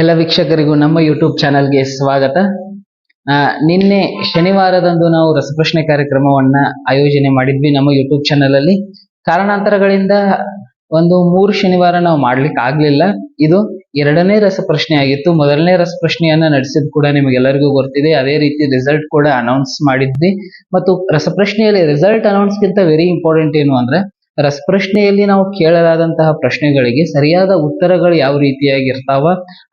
ಎಲ್ಲ ವೀಕ್ಷಕರಿಗೂ ನಮ್ಮ ಯೂಟ್ಯೂಬ್ ಚಾನಲ್ಗೆ ಸ್ವಾಗತ. ನಿನ್ನೆ ಶನಿವಾರದಂದು ನಾವು ರಸಪ್ರಶ್ನೆ ಕಾರ್ಯಕ್ರಮವನ್ನ ಆಯೋಜನೆ ಮಾಡಿದ್ವಿ ನಮ್ಮ ಯೂಟ್ಯೂಬ್ ಚಾನೆಲ್ ಅಲ್ಲಿ. ಕಾರಣಾಂತರಗಳಿಂದ ಒಂದು ಮೂರು ಶನಿವಾರ ನಾವು ಮಾಡ್ಲಿಕ್ಕೆ ಆಗ್ಲಿಲ್ಲ. ಇದು ಎರಡನೇ ರಸಪ್ರಶ್ನೆ ಆಗಿತ್ತು. ಮೊದಲನೇ ರಸಪ್ರಶ್ನೆಯನ್ನ ನಡೆಸಿದ್ ಕೂಡ ನಿಮಗೆಲ್ಲರಿಗೂ ಗೊತ್ತಿದೆ. ಅದೇ ರೀತಿ ರಿಸಲ್ಟ್ ಕೂಡ ಅನೌನ್ಸ್ ಮಾಡಿದ್ವಿ. ಮತ್ತು ರಸಪ್ರಶ್ನೆಯಲ್ಲಿ ರಿಸಲ್ಟ್ ಅನೌನ್ಸ್ಗಿಂತ ವೆರಿ ಇಂಪಾರ್ಟೆಂಟ್ ಏನು ಅಂದ್ರೆ ರಸಪ್ರಶ್ನೆಯಲ್ಲಿ ನಾವು ಕೇಳಲಾದಂತಹ ಪ್ರಶ್ನೆಗಳಿಗೆ ಸರಿಯಾದ ಉತ್ತರಗಳು ಯಾವ ರೀತಿಯಾಗಿ ಇರ್ತಾವ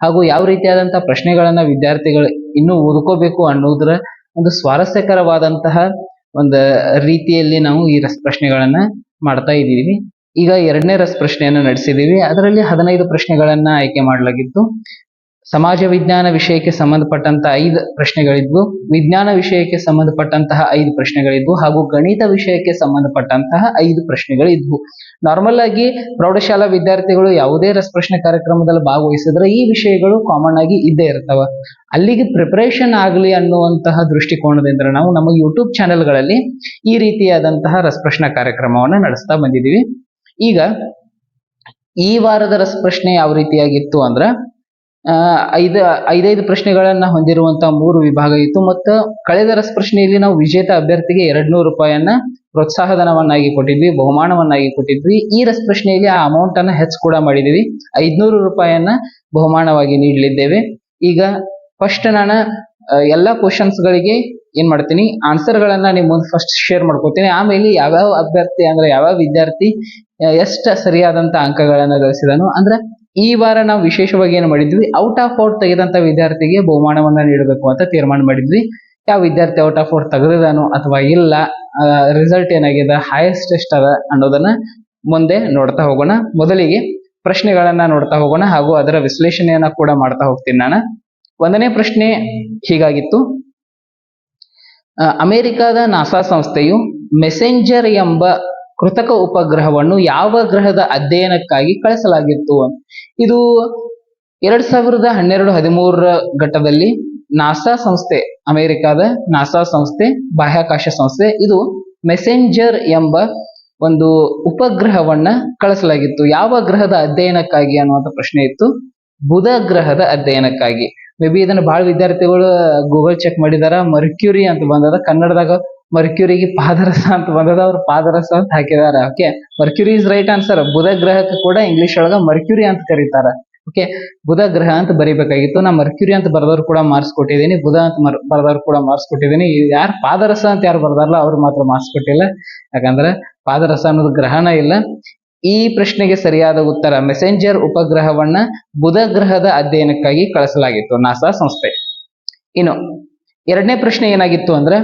ಹಾಗೂ ಯಾವ ರೀತಿಯಾದಂತಹ ಪ್ರಶ್ನೆಗಳನ್ನ ವಿದ್ಯಾರ್ಥಿಗಳು ಇನ್ನೂ ಓದ್ಕೋಬೇಕು ಅನ್ನೋದ್ರ ಒಂದು ಸ್ವಾರಸ್ಯಕರವಾದಂತಹ ಒಂದು ರೀತಿಯಲ್ಲಿ ನಾವು ಈ ರಸಪ್ರಶ್ನೆಗಳನ್ನ ಮಾಡ್ತಾ ಇದ್ದೀವಿ. ಈಗ ಎರಡನೇ ರಸಪ್ರಶ್ನೆಯನ್ನು ನಡೆಸಿದೀವಿ ಅದರಲ್ಲಿ ಹದಿನೈದು ಪ್ರಶ್ನೆಗಳನ್ನ ಆಯ್ಕೆ ಮಾಡಲಾಗಿತ್ತು. ಸಮಾಜ ವಿಜ್ಞಾನ ವಿಷಯಕ್ಕೆ ಸಂಬಂಧಪಟ್ಟಂತಹ ಐದು ಪ್ರಶ್ನೆಗಳಿದ್ವು. ವಿಜ್ಞಾನ ವಿಷಯಕ್ಕೆ ಸಂಬಂಧಪಟ್ಟಂತಹ ಐದು ಪ್ರಶ್ನೆಗಳಿದ್ವು ಹಾಗೂ ಗಣಿತ ವಿಷಯಕ್ಕೆ ಸಂಬಂಧಪಟ್ಟಂತಹ ಐದು ಪ್ರಶ್ನೆಗಳಿದ್ವು. ನಾರ್ಮಲ್ ಆಗಿ ಪ್ರೌಢಶಾಲಾ ವಿದ್ಯಾರ್ಥಿಗಳು ಯಾವುದೇ ರಸಪ್ರಶ್ನೆ ಕಾರ್ಯಕ್ರಮದಲ್ಲಿ ಭಾಗವಹಿಸಿದ್ರೆ ಈ ವಿಷಯಗಳು ಕಾಮನ್ ಆಗಿ ಇದ್ದೇ ಇರ್ತವೆ. ಅಲ್ಲಿಗೆ ಪ್ರಿಪರೇಷನ್ ಆಗಲಿ ಅನ್ನುವಂತಹ ದೃಷ್ಟಿಕೋನದಿಂದ ನಾವು ನಮ್ಮ ಯೂಟ್ಯೂಬ್ ಚಾನೆಲ್ಗಳಲ್ಲಿ ಈ ರೀತಿಯಾದಂತಹ ರಸಪ್ರಶ್ನೆ ಕಾರ್ಯಕ್ರಮವನ್ನು ನಡೆಸ್ತಾ ಬಂದಿದ್ದೀವಿ. ಈಗ ಈ ವಾರದ ರಸಪ್ರಶ್ನೆ ಯಾವ ರೀತಿಯಾಗಿತ್ತು ಅಂದ್ರೆ ಐದು, ಐದೈದು ಪ್ರಶ್ನೆಗಳನ್ನ ಹೊಂದಿರುವಂತಹ ಮೂರು ವಿಭಾಗ ಇತ್ತು. ಮತ್ತು ಕಳೆದ ರಸಪ್ರಶ್ನೆಯಲ್ಲಿ ನಾವು ವಿಜೇತ ಅಭ್ಯರ್ಥಿಗೆ ಎರಡ್ ನೂರು ರೂಪಾಯಿಯನ್ನ ಪ್ರೋತ್ಸಾಹಧನವನ್ನಾಗಿ ಕೊಟ್ಟಿದ್ವಿ, ಬಹುಮಾನವನ್ನಾಗಿ ಕೊಟ್ಟಿದ್ವಿ. ಈ ರಸಪ್ರಶ್ನೆಯಲ್ಲಿ ಆ ಅಮೌಂಟ್ ಅನ್ನ ಹೆಚ್ಚು ಕೂಡ ಮಾಡಿದೀವಿ. ಐದ್ನೂರು ರೂಪಾಯಿಯನ್ನ ಬಹುಮಾನವಾಗಿ ನೀಡಲಿದ್ದೇವೆ. ಈಗ ಫಸ್ಟ್ ನಾನು ಎಲ್ಲ ಎಲ್ಲಾ ಕ್ವಶನ್ಸ್ ಗಳಿಗೆ ಏನ್ ಮಾಡ್ತೀನಿ ಆನ್ಸರ್ ಗಳನ್ನ ನಿಮ್ ಮುಂದೆ ಫಸ್ಟ್ ಶೇರ್ ಮಾಡ್ಕೊತೀನಿ. ಆಮೇಲೆ ಯಾವ್ಯಾವ ಅಭ್ಯರ್ಥಿ ಅಂದ್ರೆ ಯಾವ ವಿದ್ಯಾರ್ಥಿ, ಎಷ್ಟು ಸರಿಯಾದಂತ ಅಂಕಗಳನ್ನ ಗಳಿಸಿದನು. ಅಂದ್ರೆ ಈ ವಾರ ನಾವು ವಿಶೇಷವಾಗಿ ಏನು ಮಾಡಿದ್ವಿ? ಔಟ್ ಆಫ್ ಔಟ್ ತೆಗೆದಂತ ವಿದ್ಯಾರ್ಥಿಗೆ ಬಹುಮಾನವನ್ನ ನೀಡಬೇಕು ಅಂತ ತೀರ್ಮಾನ ಮಾಡಿದ್ವಿ. ಯಾವ ವಿದ್ಯಾರ್ಥಿ ಔಟ್ ಆಫ್ ಔಟ್ ತೆಗೆದಿದಾನೋ ಅಥವಾ ಇಲ್ಲ ರಿಸಲ್ಟ್ ಏನಾಗಿದೆ ಹೈಯೆಸ್ಟ್ ಎಷ್ಟದ ಅನ್ನೋದನ್ನ ಮುಂದೆ ನೋಡ್ತಾ ಹೋಗೋಣ. ಮೊದಲಿಗೆ ಪ್ರಶ್ನೆಗಳನ್ನ ನೋಡ್ತಾ ಹೋಗೋಣ ಹಾಗೂ ಅದರ ವಿಶ್ಲೇಷಣೆಯನ್ನ ಕೂಡ ಮಾಡ್ತಾ ಹೋಗ್ತೀನಿ ನಾನು. ಒಂದನೇ ಪ್ರಶ್ನೆ ಹೀಗಾಗಿತ್ತು. ಅಮೆರಿಕದ ನಾಸಾ ಸಂಸ್ಥೆಯು ಮೆಸೆಂಜರ್ ಎಂಬ ಕೃತಕ ಉಪಗ್ರಹವನ್ನು ಯಾವ ಗ್ರಹದ ಅಧ್ಯಯನಕ್ಕಾಗಿ ಕಳಿಸಲಾಗಿತ್ತು? ಇದು ಎರಡ್ ಸಾವಿರದ ಹನ್ನೆರಡು ಹದಿಮೂರರ ಘಟ್ಟದಲ್ಲಿ ನಾಸಾ ಸಂಸ್ಥೆ, ಅಮೆರಿಕದ ನಾಸಾ ಸಂಸ್ಥೆ, ಬಾಹ್ಯಾಕಾಶ ಸಂಸ್ಥೆ, ಇದು ಮೆಸೆಂಜರ್ ಎಂಬ ಒಂದು ಉಪಗ್ರಹವನ್ನ ಕಳಿಸಲಾಗಿತ್ತು. ಯಾವ ಗ್ರಹದ ಅಧ್ಯಯನಕ್ಕಾಗಿ ಅನ್ನುವಂಥ ಪ್ರಶ್ನೆ ಇತ್ತು. ಬುಧ ಗ್ರಹದ ಅಧ್ಯಯನಕ್ಕಾಗಿ. ಮೇ ಬಿ ಇದನ್ನ ಬಹಳ ವಿದ್ಯಾರ್ಥಿಗಳು ಗೂಗಲ್ ಚೆಕ್ ಮಾಡಿದಾರ? ಮರ್ಕ್ಯೂರಿ ಅಂತ ಬಂದದ. ಕನ್ನಡದಾಗ ಮರ್ಕ್ಯೂರಿಗೆ ಪಾದರಸ ಅಂತ ಬಂದದ ಅವ್ರು ಪಾದರಸ ಅಂತ ಹಾಕಿದಾರ okay mercury is right answer ಬುಧ ಗ್ರಹಕ್ಕೆ ಕೂಡ ಇಂಗ್ಲಿಷ್ ಒಳಗ ಮರ್ಕ್ಯೂರಿ ಅಂತ ಕರೀತಾರ ಓಕೆ ಬುಧ ಗ್ರಹ ಅಂತ ಬರಿಬೇಕಾಗಿತ್ತು. ನಾ ಮರ್ಕ್ಯೂರಿ ಅಂತ ಬರೆದವ್ರು ಕೂಡ ಮಾರ್ಕ್ಸ್ ಕೊಟ್ಟಿದ್ದೀನಿ ಬುಧ ಅಂತ ಬರೆದವ್ರು ಕೂಡ ಮಾರ್ಕ್ಸ್ ಕೊಟ್ಟಿದ್ದೀನಿ ಯಾರು ಪಾದರಸ ಅಂತ ಯಾರು ಬರ್ದಾರಲ್ಲ, ಅವ್ರು ಮಾತ್ರ ಮಾರ್ಕ್ಸ್ ಕೊಟ್ಟಿಲ್ಲ ಯಾಕಂದ್ರೆ ಪಾದರಸ ಅನ್ನೋದು ಗ್ರಹಣ ಇಲ್ಲ. ಈ ಪ್ರಶ್ನೆಗೆ ಸರಿಯಾದ ಉತ್ತರ ಮೆಸೆಂಜರ್ ಉಪಗ್ರಹವನ್ನ ಬುಧ ಗ್ರಹದ ಅಧ್ಯಯನಕ್ಕಾಗಿ ಕಳಿಸಲಾಗಿತ್ತು, ನಾಸಾ ಸಂಸ್ಥೆ. ಇನ್ನು ಎರಡನೇ ಪ್ರಶ್ನೆ ಏನಾಗಿತ್ತು ಅಂದ್ರೆ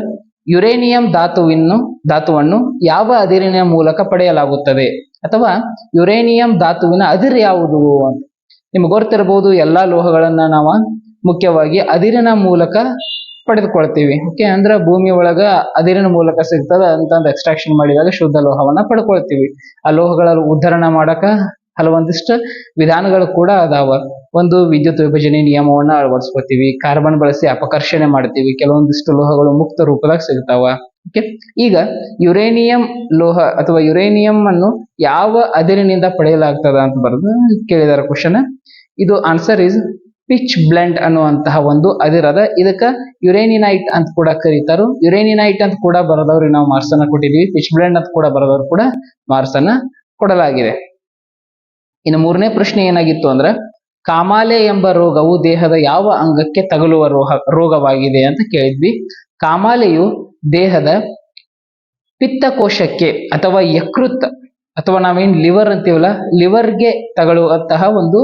ಯುರೇನಿಯಂ ಧಾತುವಿನ್ನು, ಧಾತುವನ್ನು ಯಾವ ಅದಿರಿನ ಮೂಲಕ ಪಡೆಯಲಾಗುತ್ತದೆ? ಅಥವಾ ಯುರೇನಿಯಂ ಧಾತುವಿನ ಅದಿರು ಯಾವುದು ಅಂತ. ನಿಮ್ಗೆ ಗೊತ್ತಿರಬಹುದು, ಎಲ್ಲಾ ಲೋಹಗಳನ್ನ ನಾವು ಮುಖ್ಯವಾಗಿ ಅದಿರಿನ ಮೂಲಕ ಪಡೆದುಕೊಳ್ತೀವಿ. ಓಕೆ ಅಂದ್ರೆ ಭೂಮಿ ಒಳಗ ಅದಿರಿನ ಮೂಲಕ ಸಿಗ್ತದ ಅಂತಂದು ಎಕ್ಸ್ಟ್ರಾಕ್ಷನ್ ಮಾಡಿದಾಗ ಶುದ್ಧ ಲೋಹವನ್ನ ಪಡ್ಕೊಳ್ತೀವಿ. ಆ ಲೋಹಗಳ ಉದ್ಧರಣ ಮಾಡಕ ಹಲವೊಂದಿಷ್ಟು ವಿಧಾನಗಳು ಕೂಡ ಅದಾವ. ಒಂದು ವಿದ್ಯುತ್ ವಿಭಜನೆ ನಿಯಮವನ್ನ ಅಳವಡಿಸ್ಕೊತೀವಿ ಕಾರ್ಬನ್ ಬಳಸಿ ಅಪಕರ್ಷಣೆ ಮಾಡ್ತೀವಿ, ಕೆಲವೊಂದಿಷ್ಟು ಲೋಹಗಳು ಮುಕ್ತ ರೂಪದಾಗ ಸಿಗ್ತಾವ. ಓಕೆ ಈಗ ಯುರೇನಿಯಂ ಲೋಹ ಅಥವಾ ಯುರೇನಿಯಂ ಅನ್ನು ಯಾವ ಅದಿರಿನಿಂದ ಪಡೆಯಲಾಗ್ತದ ಅಂತ ಬರೆದು ಕೇಳಿದಾರೆ ಕ್ವಶನ್ ಇದು ಆನ್ಸರ್ ಇಸ್ ಪಿಚ್ ಬ್ಲೆಂಡ್ ಅನ್ನುವಂತಹ ಒಂದು ಅದಿರದ ಇದಕ್ಕ ಯುರೇನಿನೈಟ್ ಅಂತ ಕೂಡ ಕರೀತಾರು. ಯುರೇನಿನೈಟ್ ಅಂತ ಕೂಡ ಬರೋದವ್ರಿ ನಾವು ಮಾರ್ಕ್ಸ್ ಅನ್ನ ಕೊಟ್ಟಿದೀವಿ. ಪಿಚ್ ಬ್ಲೆಂಡ್ ಅಂತ ಕೂಡ ಬರೋದವ್ರು ಕೂಡ ಮಾರ್ಸನ್ನ ಕೊಡಲಾಗಿದೆ. ಇನ್ನು ಮೂರನೇ ಪ್ರಶ್ನೆ ಏನಾಗಿತ್ತು ಅಂದ್ರೆ ಕಾಮಾಲೆ ಎಂಬ ರೋಗವು ದೇಹದ ಯಾವ ಅಂಗಕ್ಕೆ ತಗಲುವ ರೋಹ, ರೋಗವಾಗಿದೆ ಅಂತ ಕೇಳಿದ್ವಿ. ಕಾಮಾಲೆಯು ದೇಹದ ಪಿತ್ತಕೋಶಕ್ಕೆ ಅಥವಾ ಯಕೃತ್ ಅಥವಾ ನಾವೇನ್ ಲಿವರ್ ಅಂತೀವಲ್ಲ, ಲಿವರ್ಗೆ ತಗಲುವಂತಹ ಒಂದು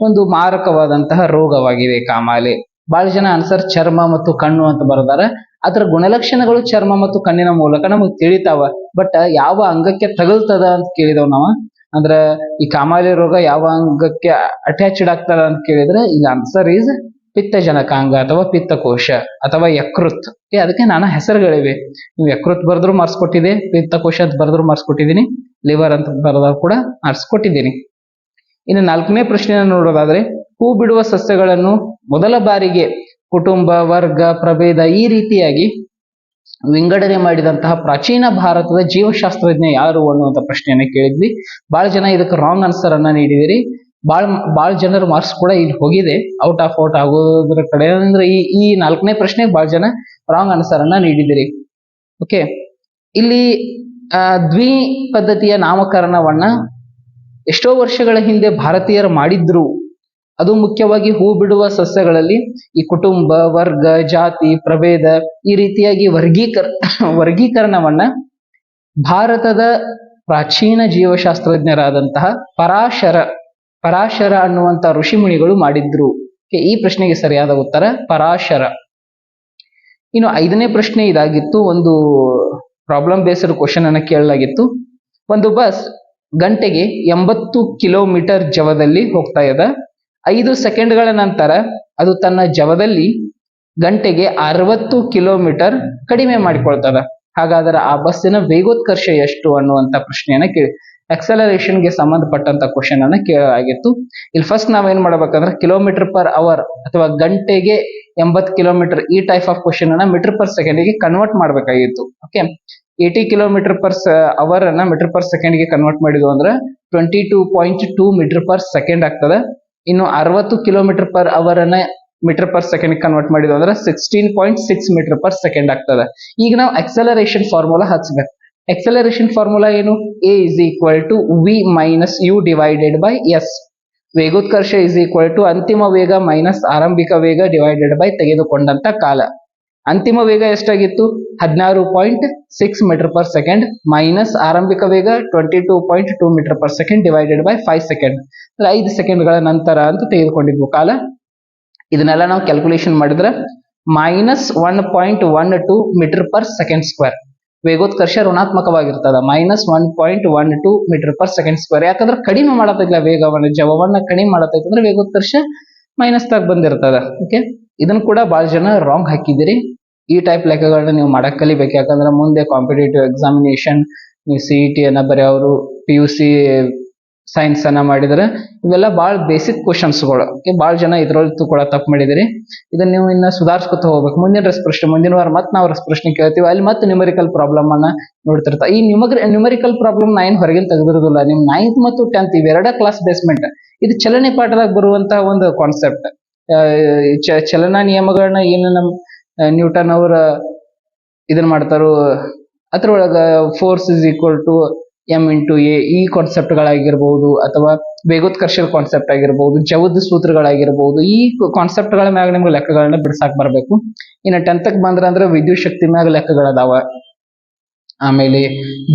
ಒಂದು ಮಾರಕವಾದಂತಹ ರೋಗವಾಗಿದೆ ಕಾಮಾಲೆ. ಬಹಳ ಜನ ಆನ್ಸರ್ ಚರ್ಮ ಮತ್ತು ಕಣ್ಣು ಅಂತ ಬರೆದಾರೆ. ಅದರ ಗುಣಲಕ್ಷಣಗಳು ಚರ್ಮ ಮತ್ತು ಕಣ್ಣಿನ ಮೂಲಕ ನಮಗೆ ತಿಳಿತಾವ. ಬಟ್ ಯಾವ ಅಂಗಕ್ಕೆ ತಗಲ್ತದ ಅಂತ ಕೇಳಿದವ್ ನಾವು. ಅಂದ್ರ ಈ ಕಾಮಾಲಿ ರೋಗ ಯಾವ ಅಂಗಕ್ಕೆ ಅಟ್ಯಾಚ್ಡ್ ಆಗ್ತದ ಅಂತ ಕೇಳಿದ್ರೆ, ಇಲ್ಲಿ ಆನ್ಸರ್ ಈಸ್ ಪಿತ್ತಜನಕಾಂಗ ಅಥವಾ ಪಿತ್ತಕೋಶ ಅಥವಾ ಯಕೃತ್. ಅದಕ್ಕೆ ನಾನಾ ಹೆಸರುಗಳಿವೆ. ನೀವು ಯಕೃತ್ ಬರೆದ್ರು ಮಾರ್ಸ್ಕೊಟ್ಟಿದೆ ಪಿತ್ತಕೋಶ ಅಂತ ಬರೆದ್ರು ಮಾರ್ಸ್ಕೊಟ್ಟಿದ್ದೀನಿ ಲಿವರ್ ಅಂತ ಬರೆದ್ರು ಕೂಡ ಮಾರ್ಸ್ಕೊಟ್ಟಿದ್ದೀನಿ ಇನ್ನು ನಾಲ್ಕನೇ ಪ್ರಶ್ನೆಯನ್ನು ನೋಡೋದಾದ್ರೆ, ಹೂ ಬಿಡುವ ಸಸ್ಯಗಳನ್ನು ಮೊದಲ ಬಾರಿಗೆ ಕುಟುಂಬ, ವರ್ಗ, ಪ್ರಭೇದ ಈ ರೀತಿಯಾಗಿ ವಿಂಗಡಣೆ ಮಾಡಿದಂತಹ ಪ್ರಾಚೀನ ಭಾರತದ ಜೀವಶಾಸ್ತ್ರಜ್ಞ ಯಾರು ಅನ್ನುವಂಥ ಪ್ರಶ್ನೆಯನ್ನ ಕೇಳಿದ್ವಿ. ಬಹಳ ಜನ ಇದಕ್ಕೆ ರಾಂಗ್ ಆನ್ಸರ್ ಅನ್ನ ನೀಡಿದಿರಿ. ಬಾಳ್, ಬಾಳ ಜನರ ಮಾರ್ಕ್ಸ್ ಕೂಡ ಇಲ್ಲಿ ಹೋಗಿದೆ. ಔಟ್ ಆಫ್ ಔಟ್ ಆಗೋದ್ರ ಕಡೆ. ಅಂದ್ರೆ ಈ ಈ ನಾಲ್ಕನೇ ಪ್ರಶ್ನೆಗೆ ಬಹಳ ಜನ ರಾಂಗ್ ಆನ್ಸರ್ ಅನ್ನ ನೀಡಿದಿರಿ. ಓಕೆ ಇಲ್ಲಿ ದ್ವಿ ಪದ್ಧತಿಯ ನಾಮಕರಣವನ್ನ ಎಷ್ಟೋ ವರ್ಷಗಳ ಹಿಂದೆ ಭಾರತೀಯರು ಮಾಡಿದ್ರು. ಅದು ಮುಖ್ಯವಾಗಿ ಹೂ ಬಿಡುವ ಸಸ್ಯಗಳಲ್ಲಿ ಈ ಕುಟುಂಬ, ವರ್ಗ, ಜಾತಿ, ಪ್ರಭೇದ ಈ ರೀತಿಯಾಗಿ ವರ್ಗೀಕರ, ವರ್ಗೀಕರಣವನ್ನ ಭಾರತದ ಪ್ರಾಚೀನ ಜೀವಶಾಸ್ತ್ರಜ್ಞರಾದಂತಹ ಪರಾಶರ ಪರಾಶರ ಅನ್ನುವಂತ ಋಷಿಮುನಿಗಳು ಮಾಡಿದ್ರು. ಈ ಪ್ರಶ್ನೆಗೆ ಸರಿಯಾದ ಉತ್ತರ ಪರಾಶರ. ಇನ್ನು ಐದನೇ ಪ್ರಶ್ನೆ ಇದಾಗಿತ್ತು, ಒಂದು ಪ್ರಾಬ್ಲಮ್ ಬೇಸ್ಡ್ ಕ್ವಶನ್ ಅನ್ನ ಕೇಳಲಾಗಿತ್ತು. ಒಂದು ಬಸ್ ಗಂಟೆಗೆ ಎಂಬತ್ತು ಕಿಲೋಮೀಟರ್ ಜವದಲ್ಲಿ ಹೋಗ್ತಾ ಇದೆ ಐದು ಸೆಕೆಂಡ್ಗಳ ನಂತರ ಅದು ತನ್ನ ಜವದಲ್ಲಿ ಗಂಟೆಗೆ ಅರವತ್ತು ಕಿಲೋಮೀಟರ್ ಕಡಿಮೆ ಮಾಡಿಕೊಳ್ತದ. ಹಾಗಾದ್ರೆ ಆ ಬಸ್ಸಿನ ವೇಗೋತ್ಕರ್ಷ ಎಷ್ಟು ಅನ್ನುವಂತ ಪ್ರಶ್ನೆಯನ್ನ ಕೇಳಿ. ಎಕ್ಸಲರೇಷನ್ಗೆ ಸಂಬಂಧಪಟ್ಟಂತ ಕ್ವಶನ್ ಅನ್ನ ಕೇಳಲಾಗಿತ್ತು ಇಲ್ಲಿ ಫಸ್ಟ್ ನಾವೇನ್ ಮಾಡ್ಬೇಕಂದ್ರೆ ಕಿಲೋಮೀಟರ್ ಪರ್ ಅವರ್ ಅಥವಾ ಗಂಟೆಗೆ ಎಂಬತ್ತು ಕಿಲೋಮೀಟರ್ ಈ ಟೈಪ್ ಆಫ್ ಕ್ವಶನ್ ಅನ್ನ ಮೀಟರ್ ಪರ್ ಸೆಕೆಂಡ್ಗೆ ಕನ್ವರ್ಟ್ ಮಾಡ್ಬೇಕಾಗಿತ್ತು. Okay eighty kilometre per hour ಅನ್ನ ಮೀಟರ್ ಪರ್ ಸೆಕೆಂಡ್ಗೆ ಕನ್ವರ್ಟ್ ಮಾಡಿದ್ವು ಅಂದ್ರೆ twenty two point two metre per second ಆಗ್ತದೆ. ಇನ್ನು ಅರವತ್ತು ಕಿಲೋಮೀಟರ್ ಪರ್ ಅವರ್ ಅನ್ನ ಮೀಟರ್ ಪರ್ ಸೆಕೆಂಡ್ ಕನ್ವರ್ಟ್ ಮಾಡಿದ್ವಿ ಅಂದ್ರೆ sixteen point six metre per second ಆಗ್ತದೆ. ಈಗ ನಾವು ಎಕ್ಸಲರೇಷನ್ ಫಾರ್ಮುಲಾ ಹಚ್ಬೇಕು. ಎಕ್ಸಲರೇಷನ್ ಫಾರ್ಮುಲಾ ಏನು? A is equal to v minus u divided by s ವೇಗೋತ್ಕರ್ಷ is equal to ಅಂತಿಮ ವೇಗ ಮೈನಸ್ ಆರಂಭಿಕ ವೇಗ ಡಿವೈಡೆಡ್ ಬೈ ತೆಗೆದುಕೊಂಡಂತ ಕಾಲ. ಅಂತಿಮ ವೇಗ ಎಷ್ಟಾಗಿತ್ತು? ಹದಿನಾರು point six metre per second minus ಆರಂಭಿಕ ವೇಗ twenty two point two metre per second divided by five second ಐದು ಸೆಕೆಂಡ್ಗಳ ನಂತರ ಅಂತ ತೆಗೆದುಕೊಂಡಿದ್ವು ಕಾಲ. ಇದನ್ನೆಲ್ಲ ನಾವು ಕ್ಯಾಲ್ಕುಲೇಷನ್ ಮಾಡಿದ್ರೆ minus one point one two metre per second square ವೇಗೋತ್ಕರ್ಷ ಋಣಾತ್ಮಕವಾಗಿರ್ತದ. Minus one point one two metre per second square ಯಾಕಂದ್ರೆ ಕಡಿಮೆ ಮಾಡತೈತಿಲ್ಲ ವೇಗವನ್ನು, ಜವವನ್ನ ಕಡಿಮೆ ಮಾಡತೈತಿ ಅಂದ್ರೆ ವೇಗೋತ್ಕರ್ಷ ಮೈನಸ್ ತಾಗ ಬಂದಿರ್ತದ. ಓಕೆ ಇದನ್ನ ಕೂಡ ಬಹಳ ಜನ ರಾಂಗ್ ಹಾಕಿದಿರಿ ಈ ಟೈಪ್ ಲೆಕ್ಕಗಳನ್ನ ನೀವು ಮಾಡಕ್ ಕಲಿಬೇಕು. ಯಾಕಂದ್ರೆ ಮುಂದೆ ಕಾಂಪಿಟೇಟಿವ್ ಎಕ್ಸಾಮಿನೇಷನ್ ನೀವು ಸಿ ಇ ಟಿ ಅನ್ನ ಬರೆಯೋರು ಪಿ ಯು ಸಿ ಸೈನ್ಸ್ ಅನ್ನ ಮಾಡಿದ್ರೆ ಇವೆಲ್ಲ ಬಹಳ ಬೇಸಿಕ್ ಕ್ವಶನ್ಸ್ಗಳು ಗಳು. ಬಹಳ ಜನ ಇದ್ರಲ್ಲಿ ಕೂಡ ತಪ್ಪು ಮಾಡಿದಿರಿ ಇದನ್ನ ನೀವು ಇನ್ನ ಸುಧಾರಿಸ್ಕೊತ ಹೋಗ್ಬೇಕು. ಮುಂದಿನ ರಸಪ್ರಶ್ನೆ ಮುಂದಿನ ವಾರ ಮತ್ತೆ ನಾವು ರಸಪ್ರಶ್ನೆ ಕೇಳ್ತೀವಿ. ಅಲ್ಲಿ ಮತ್ತೆ ನ್ಯೂಮರಿಕಲ್ ಪ್ರಾಬ್ಲಮ್ ಅನ್ನ ನೋಡ್ತಿರ್ತಾ. ಈ ನ್ಯೂಮರ್ ನ್ಯೂಮರಿಕಲ್ ಪ್ರಾಬ್ಲಮ್ ನಾ ಏನ್ ಹೊರಗಿನ ತೆಗೆದಿರೋದಿಲ್ಲ. ನಿಮ್ ನೈನ್ತ್ ಮತ್ತು ಟೆಂತ್ ಇವೆರಡ ಕ್ಲಾಸ್ ಬೇಸ್ಮೆಂಟ್ ಇದು ಚಲನೆ ಪಾಠದಾಗ ಬರುವಂತಹ ಒಂದು ಕಾನ್ಸೆಪ್ಟ್ ಚಲನಾ ನಿಯಮಗಳನ್ನ ಏನು ನಮ್ ನ್ಯೂಟನ್ ಅವರ ಇದನ್ನ ಮಾಡ್ತಾರೋ, ಅದ್ರೊಳಗ force is equal to m into a ಈ ಕಾನ್ಸೆಪ್ಟ್ ಗಳಾಗಿರ್ಬಹುದು ಅಥವಾ ವೇಗೋತ್ಕರ್ಷದ ಕಾನ್ಸೆಪ್ಟ್ ಆಗಿರ್ಬಹುದು ಜವದ ಸೂತ್ರಗಳಾಗಿರ್ಬಹುದು ಈ ಕಾನ್ಸೆಪ್ಟ್ಗಳ ಮ್ಯಾಗ ನಿಮ್ಗೆ ಲೆಕ್ಕಗಳನ್ನ ಬಿಡ್ಸಾಕ್ ಬರ್ಬೇಕು. ಇನ್ನ ಟೆಂತ್ ಬಂದ್ರ ಅಂದ್ರೆ ವಿದ್ಯುತ್ ಶಕ್ತಿ ಮ್ಯಾಗ ಲೆಕ್ಕಗಳದಾವ. ಆಮೇಲೆ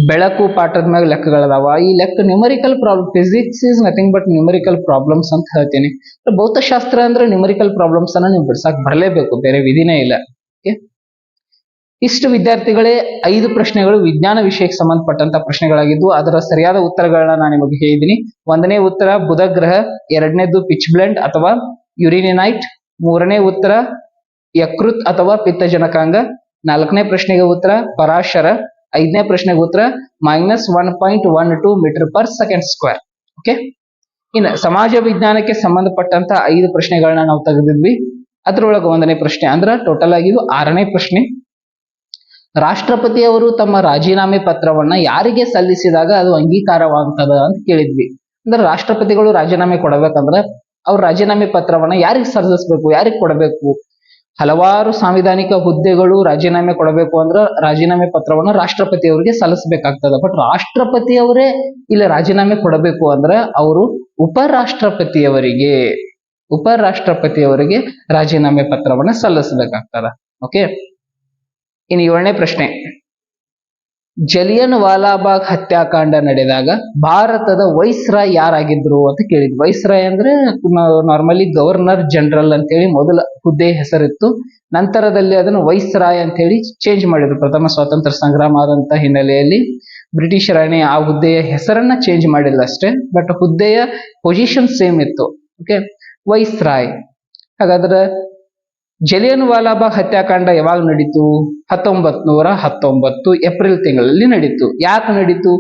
ಬೆಳಕು ಪಾಠದ ಮ್ಯಾಗ ಲೆಕ್ಕಗಳದಾವ. ಈ ಲೆಕ್ಕ numerical problem physics is nothing but numerical problems ಅಂತ ಹೇಳ್ತೀನಿ. ಭೌತಶಾಸ್ತ್ರ ಅಂದ್ರೆ ನ್ಯೂಮರಿಕಲ್ ಪ್ರಾಬ್ಲಮ್ಸ್ ಅನ್ನ ನೀವು ಬಿಡ್ಸಕ್ ಬರಲೇಬೇಕು, ಬೇರೆ ವಿಧಿನೇ ಇಲ್ಲ. ಇಷ್ಟು ವಿದ್ಯಾರ್ಥಿಗಳೇ ಐದು ಪ್ರಶ್ನೆಗಳು ವಿಜ್ಞಾನ ವಿಷಯಕ್ಕೆ ಸಂಬಂಧಪಟ್ಟಂತ ಪ್ರಶ್ನೆಗಳಾಗಿದ್ದು, ಅದರ ಸರಿಯಾದ ಉತ್ತರಗಳನ್ನ ನಾನು ನಿಮಗೆ ಹೇಳಿದ್ದೀನಿ ಒಂದನೇ ಉತ್ತರ, ಬುಧ ಗ್ರಹ, ಎರಡನೇದು ಪಿಚ್ ಬ್ಲೆಂಡ್ ಅಥವಾ ಯುರಿನಿನೈಟ್, ಮೂರನೇ ಉತ್ತರ ಯಕೃತ್ ಅಥವಾ ಪಿತ್ತಜನಕಾಂಗ, ನಾಲ್ಕನೇ ಪ್ರಶ್ನೆಗೆ ಉತ್ತರ ಪರಾಶರ ಐದನೇ ಪ್ರಶ್ನೆಗೆ ಉತ್ತರ minus one point one two metre per second square okay ಇನ್ನು ಸಮಾಜ ವಿಜ್ಞಾನಕ್ಕೆ ಸಂಬಂಧಪಟ್ಟಂತ ಐದು ಪ್ರಶ್ನೆಗಳನ್ನ ನಾವು ತೆಗೆದಿದ್ವಿ. ಅದ್ರೊಳಗೆ ಒಂದನೇ ಪ್ರಶ್ನೆ ಅಂದ್ರೆ ಟೋಟಲ್ ಆಗಿ ಆರನೇ ಪ್ರಶ್ನೆ. ರಾಷ್ಟ್ರಪತಿಯವರು ತಮ್ಮ ರಾಜೀನಾಮೆ ಪತ್ರವನ್ನ ಯಾರಿಗೆ ಸಲ್ಲಿಸಿದಾಗ ಅದು ಅಂಗೀಕಾರವಾಗ್ತದ ಅಂತ ಕೇಳಿದ್ವಿ. ಅಂದ್ರೆ ರಾಷ್ಟ್ರಪತಿಗಳು ರಾಜೀನಾಮೆ ಕೊಡಬೇಕಂದ್ರೆ ಅವ್ರ ರಾಜೀನಾಮೆ ಪತ್ರವನ್ನ ಯಾರಿಗೆ ಸಲ್ಲಿಸಬೇಕು, ಯಾರಿಗೆ ಕೊಡಬೇಕು? ಹಲವಾರು ಸಾಂವಿಧಾನಿಕ ಹುದ್ದೆಗಳು ರಾಜೀನಾಮೆ ಕೊಡಬೇಕು ಅಂದ್ರ ರಾಜೀನಾಮೆ ಪತ್ರವನ್ನು ರಾಷ್ಟ್ರಪತಿ ಅವರಿಗೆ ಸಲ್ಲಿಸಬೇಕಾಗ್ತದ. ಬಟ್ ರಾಷ್ಟ್ರಪತಿ ಅವರೇ ಇಲ್ಲ ರಾಜೀನಾಮೆ ಕೊಡಬೇಕು ಅಂದ್ರ ಅವರು ಉಪರಾಷ್ಟ್ರಪತಿಯವರಿಗೆ ಉಪರಾಷ್ಟ್ರಪತಿಯವರಿಗೆ ರಾಜೀನಾಮೆ ಪತ್ರವನ್ನ ಸಲ್ಲಿಸಬೇಕಾಗ್ತದ. ಓಕೆ ಇನ್ನು ಏಳನೇ ಪ್ರಶ್ನೆ. ಜಲಿಯನ್ ವಾಲಾಬಾಗ್ ಹತ್ಯಾಕಾಂಡ ನಡೆದಾಗ ಭಾರತದ ವೈಸ್ರಾಯ್ ಯಾರಾಗಿದ್ರು ಅಂತ ಕೇಳಿದ್ವಿ ವೈಸ್ರಾಯ್ ಅಂದ್ರೆ ನಾರ್ಮಲಿ ಗವರ್ನರ್ ಜನರಲ್ ಅಂತ ಹೇಳಿ ಮೊದಲ ಹುದ್ದೆ ಹೆಸರಿತ್ತು. ನಂತರದಲ್ಲಿ ಅದನ್ನು ವೈಸ್ರಾಯ್ ಅಂತ ಹೇಳಿ ಚೇಂಜ್ ಮಾಡಿದ್ರು. ಪ್ರಥಮ ಸ್ವಾತಂತ್ರ್ಯ ಸಂಗ್ರಾಮ ಆದಂತ ಹಿನ್ನೆಲೆಯಲ್ಲಿ ಬ್ರಿಟಿಷ್ ರಾಣಿ ಆ ಹುದ್ದೆಯ ಹೆಸರನ್ನ ಚೇಂಜ್ ಮಾಡಿಲ್ಲ ಅಷ್ಟೇ. ಬಟ್ ಹುದ್ದೆಯ ಪೊಸಿಷನ್ ಸೇಮ್ ಇತ್ತು. Okay viceroy. ಹಾಗಾದ್ರೆ ಜಲಿಯನ್ ವಾಲಾಬಾಗ್ ಹತ್ಯಾಕಾಂಡ ಯಾವಾಗ ನಡೀತು? ಹತ್ತೊಂಬತ್ ನೂರ ಹತ್ತೊಂಬತ್ತು ಏಪ್ರಿಲ್ ತಿಂಗಳಲ್ಲಿ ನಡೀತು. ಯಾಕೆ ನಡೀತು?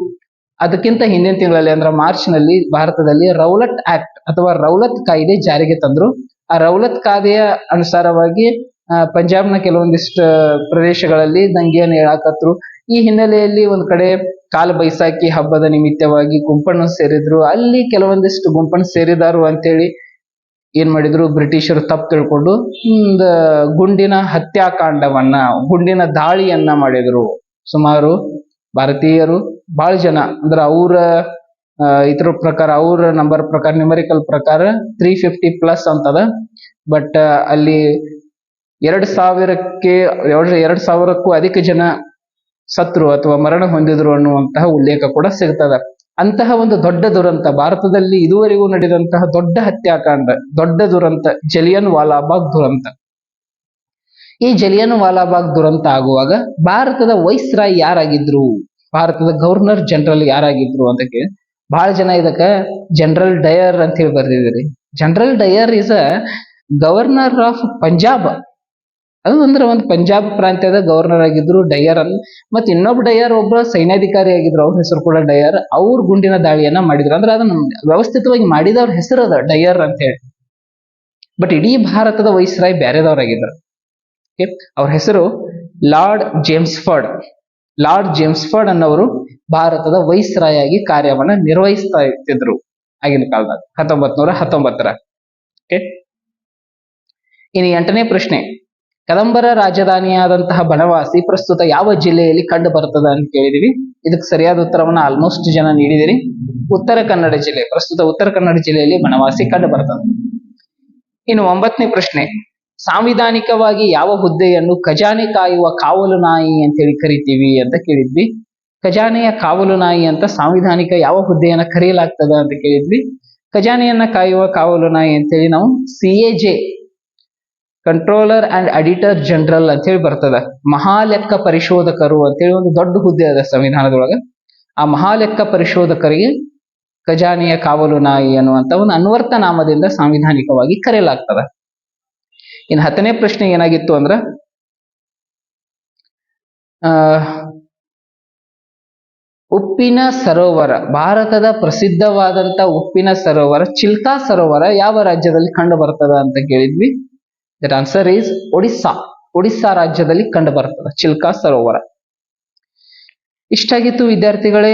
ಅದಕ್ಕಿಂತ ಹಿಂದಿನ ತಿಂಗಳಲ್ಲಿ ಅಂದ್ರೆ ಮಾರ್ಚ್ನಲ್ಲಿ ಭಾರತದಲ್ಲಿ ರೌಲತ್ ಆಕ್ಟ್ ಅಥವಾ ರೌಲತ್ ಕಾಯ್ದೆ ಜಾರಿಗೆ ತಂದ್ರು. ಆ ರೌಲತ್ ಕಾಯ್ದೆಯ ಅನುಸಾರವಾಗಿ ಪಂಜಾಬ್ನ ಕೆಲವೊಂದಿಷ್ಟು ಪ್ರದೇಶಗಳಲ್ಲಿ ದಂಗೆಯನ್ನು ಹೇಳಾಕತ್ರು. ಈ ಹಿನ್ನೆಲೆಯಲ್ಲಿ ಒಂದ್ ಕಡೆ ಕಾಲ ಬೈಸಾಕಿ ಹಬ್ಬದ ನಿಮಿತ್ತವಾಗಿ ಗುಂಪನ್ನು ಸೇರಿದ್ರು. ಅಲ್ಲಿ ಕೆಲವೊಂದಿಷ್ಟು ಗುಂಪನ್ನು ಸೇರಿದಾರು ಅಂತೇಳಿ ಏನ್ ಮಾಡಿದ್ರು ಬ್ರಿಟಿಷರು ತಪ್ಪು ತಿಳ್ಕೊಂಡು ಗುಂಡಿನ ಹತ್ಯಾಕಾಂಡವನ್ನ ಗುಂಡಿನ ದಾಳಿಯನ್ನ ಮಾಡಿದ್ರು. ಸುಮಾರು ಭಾರತೀಯರು ಬಹಳ ಜನ. ಅಂದ್ರೆ ಅವರ ಇದ್ರ ಪ್ರಕಾರ, ಅವ್ರ ನಂಬರ್ ಪ್ರಕಾರ ನ್ಯೂಮರಿಕಲ್ ಪ್ರಕಾರ ತ್ರೀ ಫಿಫ್ಟಿ ಪ್ಲಸ್ ಅಂತದ. ಬಟ್ ಅಲ್ಲಿ ಎರಡ್ ಸಾವಿರಕ್ಕೆ ಎರಡ್ ಸಾವಿರಕ್ಕೂ ಅಧಿಕ ಜನ ಸತ್ರು ಅಥವಾ ಮರಣ ಹೊಂದಿದ್ರು ಅನ್ನುವಂತಹ ಉಲ್ಲೇಖ ಕೂಡ ಸಿಗ್ತದ. ಅಂತಹ ಒಂದು ದೊಡ್ಡ ದುರಂತ, ಭಾರತದಲ್ಲಿ ಇದುವರೆಗೂ ನಡೆದಂತಹ ದೊಡ್ಡ ಹತ್ಯಾಕಾಂಡ, ದೊಡ್ಡ ದುರಂತ, ಜಲಿಯನ್ ವಾಲಾಬಾಗ್ ದುರಂತ. ಈ ಜಲಿಯನ್ ವಾಲಾಬಾಗ್ ದುರಂತ ಆಗುವಾಗ ಭಾರತದ ವೈಸ್ರಾಯ್ ಯಾರಾಗಿದ್ರು? ಭಾರತದ ಗವರ್ನರ್ ಜನರಲ್ ಯಾರಾಗಿದ್ರು ಅಂತ ಕೇಳಿ ಬಹಳ ಜನ ಇದಕ್ಕ ಜನರಲ್ ಡಯರ್ ಅಂತ ಹೇಳಿ ಬರ್ದಿದ್ರಿ General Dyer is a governor of Punjab. ಅದು ಅಂದ್ರೆ ಒಂದು ಪಂಜಾಬ್ ಪ್ರಾಂತ್ಯದ ಗವರ್ನರ್ ಆಗಿದ್ರು ಡಯರ್ ಅನ್ ಮತ್ತೆ ಇನ್ನೊಬ್ಬ ಡಯರ್ ಒಬ್ಬ ಸೈನ್ಯಾಧಿಕಾರಿ ಆಗಿದ್ರು, ಅವ್ರ ಹೆಸರು ಕೂಡ ಡಯರ್. ಅವ್ರ ಗುಂಡಿನ ದಾಳಿಯನ್ನ ಮಾಡಿದ್ರು. ಅಂದ್ರೆ ಅದನ್ನ ವ್ಯವಸ್ಥಿತವಾಗಿ ಮಾಡಿದವ್ರ ಹೆಸರು ಅದ ಡಯರ್ ಅಂತ ಹೇಳಿ. ಬಟ್ ಇಡೀ ಭಾರತದ ವೈಸ್ರಾಯ್ ಓಕೆ? ಅವ್ರ ಹೆಸರು Lord James Ford. Lord James Ford ಅನ್ನೋರು ಭಾರತದ ವೈಸ್ರಾಯ್ ಆಗಿ ಕಾರ್ಯವನ್ನ ನಿರ್ವಹಿಸ್ತಾ ಇರ್ತಿದ್ರು ಆಗಿನ ಕಾಲದಾಗ. ಹತ್ತೊಂಬತ್ ನೂರ ಹತ್ತೊಂಬತ್ತರ. ಓಕೆ? ಇನ್ನು ಎಂಟನೇ ಪ್ರಶ್ನೆ. ಕದಂಬರ ರಾಜಧಾನಿಯಾದಂತಹ ಬನವಾಸಿ ಪ್ರಸ್ತುತ ಯಾವ ಜಿಲ್ಲೆಯಲ್ಲಿ ಕಂಡು ಬರ್ತದ ಅಂತ ಕೇಳಿದಿವಿ. ಇದಕ್ಕೆ ಸರಿಯಾದ ಉತ್ತರವನ್ನ ಆಲ್ಮೋಸ್ಟ್ ಜನ ನೀಡಿದಿರಿ. ಉತ್ತರ ಕನ್ನಡ ಜಿಲ್ಲೆ, ಪ್ರಸ್ತುತ ಉತ್ತರ ಕನ್ನಡ ಜಿಲ್ಲೆಯಲ್ಲಿ ಬನವಾಸಿ ಕಂಡು ಬರ್ತದೆ ಇನ್ನು ಒಂಬತ್ತನೇ ಪ್ರಶ್ನೆ, ಸಾಂವಿಧಾನಿಕವಾಗಿ ಯಾವ ಹುದ್ದೆಯನ್ನು ಖಜಾನೆ ಕಾಯುವ ಕಾವಲು ನಾಯಿ ಅಂತೇಳಿ ಕರಿತೀವಿ ಅಂತ ಕೇಳಿದ್ವಿ. ಖಜಾನೆಯ ಕಾವಲು ನಾಯಿ ಅಂತ ಸಾಂವಿಧಾನಿಕ ಯಾವ ಹುದ್ದೆಯನ್ನ ಕರೆಯಲಾಗ್ತದ ಅಂತ ಕೇಳಿದ್ವಿ. ಖಜಾನೆಯನ್ನ ಕಾಯುವ ಕಾವಲು ನಾಯಿ ಅಂತೇಳಿ ನಾವು C controller and auditor general ಅಂತ ಹೇಳಿ ಬರ್ತದ. ಮಹಾಲೆಕ್ಕ ಪರಿಶೋಧಕರು ಅಂತೇಳಿ ಒಂದು ದೊಡ್ಡ ಹುದ್ದೆ ಅದ ಸಂವಿಧಾನದೊಳಗ. ಆ ಮಹಾಲೆಕ್ಕ ಪರಿಶೋಧಕರಿಗೆ ಖಜಾನೆಯ ಕಾವಲು ನಾಯಿ ಅನ್ನುವಂತ ಒಂದು ಅನ್ವರ್ಥ ನಾಮದಿಂದ ಸಾಂವಿಧಾನಿಕವಾಗಿ ಕರೆಯಲಾಗ್ತದ. ಇನ್ನು ಹತ್ತನೇ ಪ್ರಶ್ನೆ ಏನಾಗಿತ್ತು ಅಂದ್ರ ಉಪ್ಪಿನ ಸರೋವರ, ಭಾರತದ ಪ್ರಸಿದ್ಧವಾದಂತ ಉಪ್ಪಿನ ಸರೋವರ ಚಿಲ್ಕಾ ಸರೋವರ ಯಾವ ರಾಜ್ಯದಲ್ಲಿ ಕಂಡು ಬರ್ತದ ಅಂತ ಕೇಳಿದ್ವಿ. That answer is Odisha Odisha ರಾಜ್ಯದಲ್ಲಿ ಕಂಡು ಬರ್ತದೆ ಚಿಲ್ಕಾ ಸರೋವರ. ಇಷ್ಟಾಗಿತ್ತು ವಿದ್ಯಾರ್ಥಿಗಳೇ,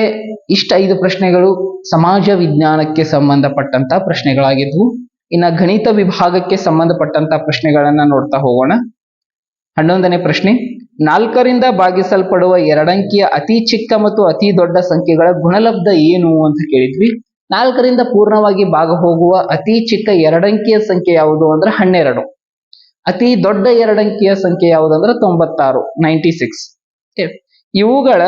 ಇಷ್ಟ ಐದು ಪ್ರಶ್ನೆಗಳು ಸಮಾಜ ವಿಜ್ಞಾನಕ್ಕೆ ಸಂಬಂಧಪಟ್ಟಂತ ಪ್ರಶ್ನೆಗಳಾಗಿದ್ವು. ಇನ್ನ ಗಣಿತ ವಿಭಾಗಕ್ಕೆ ಸಂಬಂಧಪಟ್ಟಂತ ಪ್ರಶ್ನೆಗಳನ್ನ ನೋಡ್ತಾ ಹೋಗೋಣ. ಹನ್ನೊಂದನೇ ಪ್ರಶ್ನೆ. ನಾಲ್ಕರಿಂದ ಭಾಗಿಸಲ್ಪಡುವ ಎರಡಂಕಿಯ ಅತಿ ಚಿಕ್ಕ ಮತ್ತು ಅತಿ ದೊಡ್ಡ ಸಂಖ್ಯೆಗಳ ಗುಣಲಬ್ಧ ಏನು ಅಂತ ಕೇಳಿದ್ವಿ. ನಾಲ್ಕರಿಂದ ಪೂರ್ಣವಾಗಿ ಭಾಗ ಹೋಗುವ ಅತಿ ಚಿಕ್ಕ ಎರಡಂಕಿಯ ಸಂಖ್ಯೆ ಯಾವುದು ಅಂದ್ರೆ ಹನ್ನೆರಡು. ಅತಿ ದೊಡ್ಡ ಎರಡಂಕಿಯ ಸಂಖ್ಯೆ ಯಾವುದಂದ್ರೆ ತೊಂಬತ್ತಾರು ನೈಂಟಿ ಸಿಕ್ಸ್ ಇವುಗಳ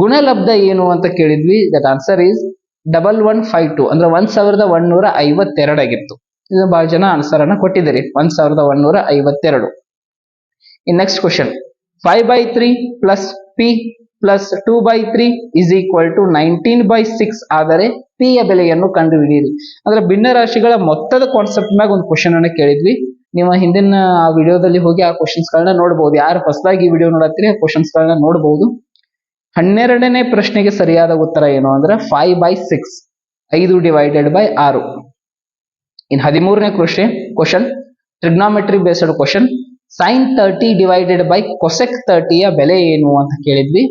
ಗುಣಲಬ್ಧ ಏನು ಅಂತ ಕೇಳಿದ್ವಿ. That answer is double one five two ಅಂದ್ರೆ ಒಂದ್ ಸಾವಿರದ ಒಂದೂರ ಐವತ್ತೆರಡಾಗಿತ್ತು ಇದು ಬಹಳ ಜನ ಆನ್ಸರ್ ಅನ್ನ ಕೊಟ್ಟಿದ್ದೀರಿ. ಒಂದ್ ಸಾವಿರದ ಒಂದೂರ ಐವತ್ತೆರಡು. In next question five by three plus P plus two by three is equal to nineteen by six ಆದರೆ ಪಿ ಯ ಬೆಲೆಯನ್ನು ಕಂಡುಹಿಡಿಯಿರಿ. ಅಂದ್ರೆ ಭಿನ್ನ ರಾಶಿಗಳ ಮೊತ್ತದ ಕಾನ್ಸೆಪ್ಟ್ ಮ್ಯಾಗ ಒಂದು ಕ್ವಶನ್ ಅನ್ನ ಕೇಳಿದ್ವಿ. ನೀವು ಹಿಂದಿನ ಆ ವಿಡಿಯೋದಲ್ಲಿ ಹೋಗಿ ಆ ಕ್ವಶನ್ಸ್ ಗಳನ್ನ ನೋಡಬಹುದು ಯಾರು ಹೊಸದಾಗಿ ಈ ವಿಡಿಯೋ ನೋಡತ್ತೀರಿ ಆ ಕ್ವಶನ್ಸ್ ಗಳನ್ನ ನೋಡಬಹುದು ಹನ್ನೆರಡನೇ ಪ್ರಶ್ನೆಗೆ ಸರಿಯಾದ ಉತ್ತರ ಏನು ಅಂದ್ರೆ ಫೈವ್ ಬೈ ಸಿಕ್ಸ್ ಐದು ಡಿವೈಡೆಡ್ ಬೈ ಆರು. ಇನ್ ಹದಿಮೂರನೇ question question trigonometry based question sine thirty divided by cosec ತರ್ಟಿಯ ಬೆಲೆ ಏನು ಅಂತ ಕೇಳಿದ್ವಿ.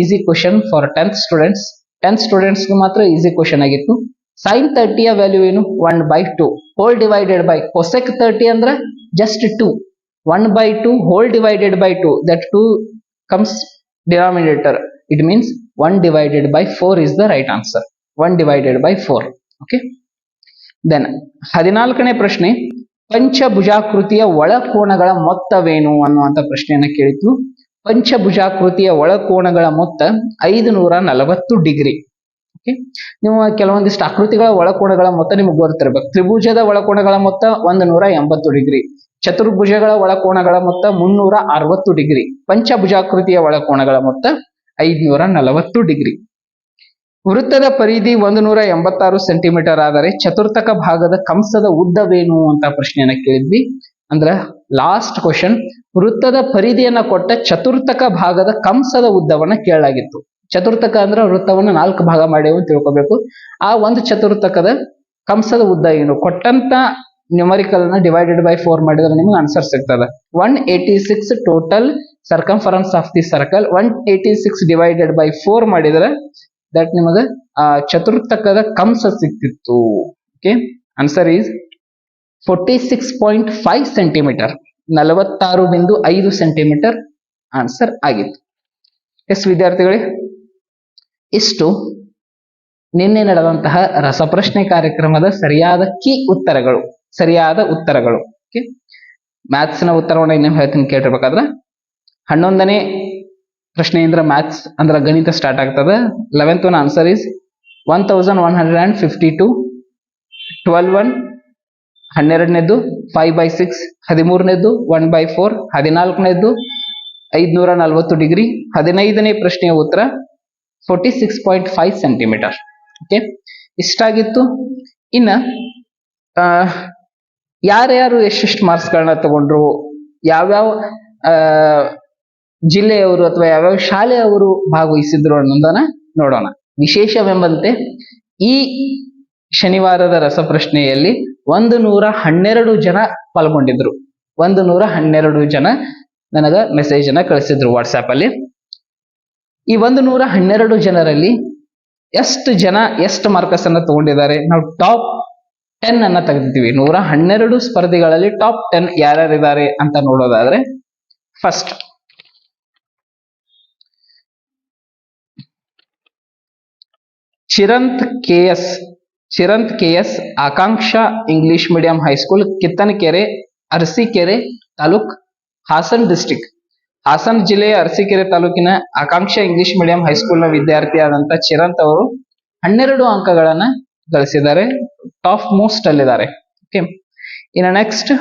Easy question for tenth students tenth students ಮಾತ್ರ ಈಸಿ ಕ್ವಶನ್ ಆಗಿತ್ತು. ಸೈನ್ ತರ್ಟಿಯ ವ್ಯಾಲ್ಯೂ ಏನು? One by two whole divided by cosec thirty ಅಂದ್ರೆ just two one by two whole divided by two that two comes denominator it means one divided by four is the right answer one divided by four okay then ಹದಿನಾಲ್ಕನೇ ಪ್ರಶ್ನೆ. ಪಂಚಭುಜಾಕೃತಿಯ ಒಳಕೋಣಗಳ ಮೊತ್ತವೇನು ಅನ್ನುವಂಥ ಪ್ರಶ್ನೆಯನ್ನ ಕೇಳಿತು ಪಂಚಭುಜಾಕೃತಿಯ ಒಳಕೋಣಗಳ ಮೊತ್ತ ಐದು ನೂರ ನಲವತ್ತು degree. ನೀವು ಕೆಲವೊಂದಿಷ್ಟು ಆಕೃತಿಗಳ ಒಳಕೋಣಗಳ ಮೊತ್ತ ನಿಮ್ಗೆ ಗೊತ್ತಿರ್ಬೇಕು. ತ್ರಿಭುಜದ ಒಳಕೋಣಗಳ ಮೊತ್ತ ಒಂದು ನೂರ ಎಂಬತ್ತು ಡಿಗ್ರಿ. ಚತುರ್ಭುಜಗಳ ಒಳಕೋಣಗಳ ಮೊತ್ತ ಮುನ್ನೂರ ಅರವತ್ತು ಡಿಗ್ರಿ. ಪಂಚಭುಜಾಕೃತಿಯ ಒಳಕೋಣಗಳ ಮೊತ್ತ ಐದ್ನೂರ ನಲವತ್ತು ಡಿಗ್ರಿ. ವೃತ್ತದ ಪರಿಧಿ ಒಂದು ನೂರ ಎಂಬತ್ತಾರು ಸೆಂಟಿಮೀಟರ್ ಆದರೆ ಚತುರ್ಥಕ ಭಾಗದ ಕಂಸದ ಉದ್ದವೇನು ಅಂತ ಪ್ರಶ್ನೆಯನ್ನ ಕೇಳಿದ್ವಿ. ಅಂದ್ರ ಲಾಸ್ಟ್ ಕ್ವಶನ್ ವೃತ್ತದ ಪರಿಧಿಯನ್ನ ಕೊಟ್ಟ ಚತುರ್ಥಕ ಭಾಗದ ಕಂಸದ ಉದ್ದವನ್ನ ಕೇಳಲಾಗಿತ್ತು. ಚತುರ್ಥಕ ಅಂದ್ರೆ ವೃತ್ತವನ್ನು ನಾಲ್ಕು ಭಾಗ ಮಾಡೇವು ತಿಳ್ಕೊಬೇಕು. ಆ ಒಂದು ಚತುರ್ಥಕದ ಕಂಸದ ಉದ್ದ ಏನು? ಕೊಟ್ಟಂತ ನ್ಯೂಮರಿಕಲ್ನ ಡಿವೈಡೆಡ್ ಬೈ ಫೋರ್ ಮಾಡಿದ್ರೆ ನಿಮ್ಗೆ ಆನ್ಸರ್ ಸಿಗ್ತದೆ. One eighty six total circumference of the circle one eighty six divided by four ಮಾಡಿದ್ರೆ ದಟ್ ನಿಮಗೆ, ಆ, ಚತುರ್ಥಕದ ಕಂಸ ಸಿಕ್ತಿತ್ತು. Okay answer is forty six point five centimetre ನಲವತ್ತಾರು ಬಿಂದು ಐದು ಸೆಂಟಿಮೀಟರ್ ಆನ್ಸರ್ ಆಗಿತ್ತು. ಎಸ್, ವಿದ್ಯಾರ್ಥಿಗಳೇ ಇಷ್ಟು ನಿನ್ನೆ ನಡೆದಂತಹ ರಸಪ್ರಶ್ನೆ ಕಾರ್ಯಕ್ರಮದ ಸರಿಯಾದ ಕೀ ಉತ್ತರಗಳು, ಸರಿಯಾದ ಉತ್ತರಗಳು. ಓಕೆ ಮ್ಯಾಥ್ಸ್ನ ಉತ್ತರವನ್ನು ಇನ್ನೂ ಹೇಳ್ತೀನಿ ಕೇಳಿರ್ಬೇಕಾದ್ರೆ ಹನ್ನೊಂದನೇ ಪ್ರಶ್ನೆಯಿಂದ ಮ್ಯಾಥ್ಸ್ ಅಂದ್ರೆ ಗಣಿತ ಸ್ಟಾರ್ಟ್ ಆಗ್ತದೆ. Eleventh one answer is one thousand one hundred and fifty two twelfth one ಹನ್ನೆರಡನೇದ್ದು five by six ಹದಿಮೂರನೇದ್ದು ಒನ್ ಬೈ ಫೋರ್ ಹದಿನಾಲ್ಕನೇದ್ದು ಐದುನೂರ ನಲವತ್ತು ಡಿಗ್ರಿ ಹದಿನೈದನೇ ಪ್ರಶ್ನೆಯ ಉತ್ತರ forty six point five centimetre okay ಇಷ್ಟಾಗಿತ್ತು ಇನ್ನ ಯಾರ್ಯಾರು ಎಷ್ಟೆಷ್ಟು ಮಾರ್ಕ್ಸ್ಗಳನ್ನ ತಗೊಂಡ್ರು, ಯಾವ್ಯಾವ ಜಿಲ್ಲೆಯವರು ಅಥವಾ ಯಾವ್ಯಾವ ಶಾಲೆಯವರು ಭಾಗವಹಿಸಿದ್ರು ಅನ್ನೋದನ್ನ ನೋಡೋಣ. ವಿಶೇಷವೆಂಬಂತೆ, ಈ ಶನಿವಾರದ ರಸಪ್ರಶ್ನೆಯಲ್ಲಿ ಒಂದು ನೂರ ಹನ್ನೆರಡು ಜನ ಪಾಲ್ಗೊಂಡಿದ್ರು. ಒಂದು ನೂರ ಹನ್ನೆರಡು ಜನ ನನಗ ಮೆಸೇಜ್ ಅನ್ನ ಕಳಿಸಿದ್ರು ವಾಟ್ಸ್ಆ್ಯಪ್ ಅಲ್ಲಿ. ಈ ಒಂದು ನೂರ ಹನ್ನೆರಡು ಜನರಲ್ಲಿ ಎಷ್ಟು ಜನ, ಎಷ್ಟು ಮಾರ್ಕಸ್ ಅನ್ನ ತಗೊಂಡಿದ್ದಾರೆ? ನಾವು ಟಾಪ್ ಟೆನ್ ಅನ್ನ ತೆಗೆದಿದ್ದೀವಿ. ನೂರ ಹನ್ನೆರಡು ಸ್ಪರ್ಧಿಗಳಲ್ಲಿ ಟಾಪ್ ಟೆನ್ ಯಾರ್ಯಾರಿದ್ದಾರೆ ಅಂತ ನೋಡೋದಾದ್ರೆ first Chiranth K S, Chiranth K S, Akanksha English medium high school Kittanakere, Arsikere taluk Hassan district Hassan ಜಿಲ್ಲೆಯ ಅರಸೀಕೆರೆ ತಾಲೂಕಿನ ಆಕಾಂಕ್ಷ ಇಂಗ್ಲಿಷ್ ಮೀಡಿಯಂ ಹೈಸ್ಕೂಲ್ನ ವಿದ್ಯಾರ್ಥಿಯಾದಂತ ಚಿರಂತ್ ಅವರು ಹನ್ನೆರಡು ಅಂಕಗಳನ್ನ ಗಳಿಸಿದ್ದಾರೆ. ಟಾಪ್ ಮೋಸ್ಟ್ ಅಲ್ಲಿದ್ದಾರೆ. ಓಕೆ ಇನ್ನು next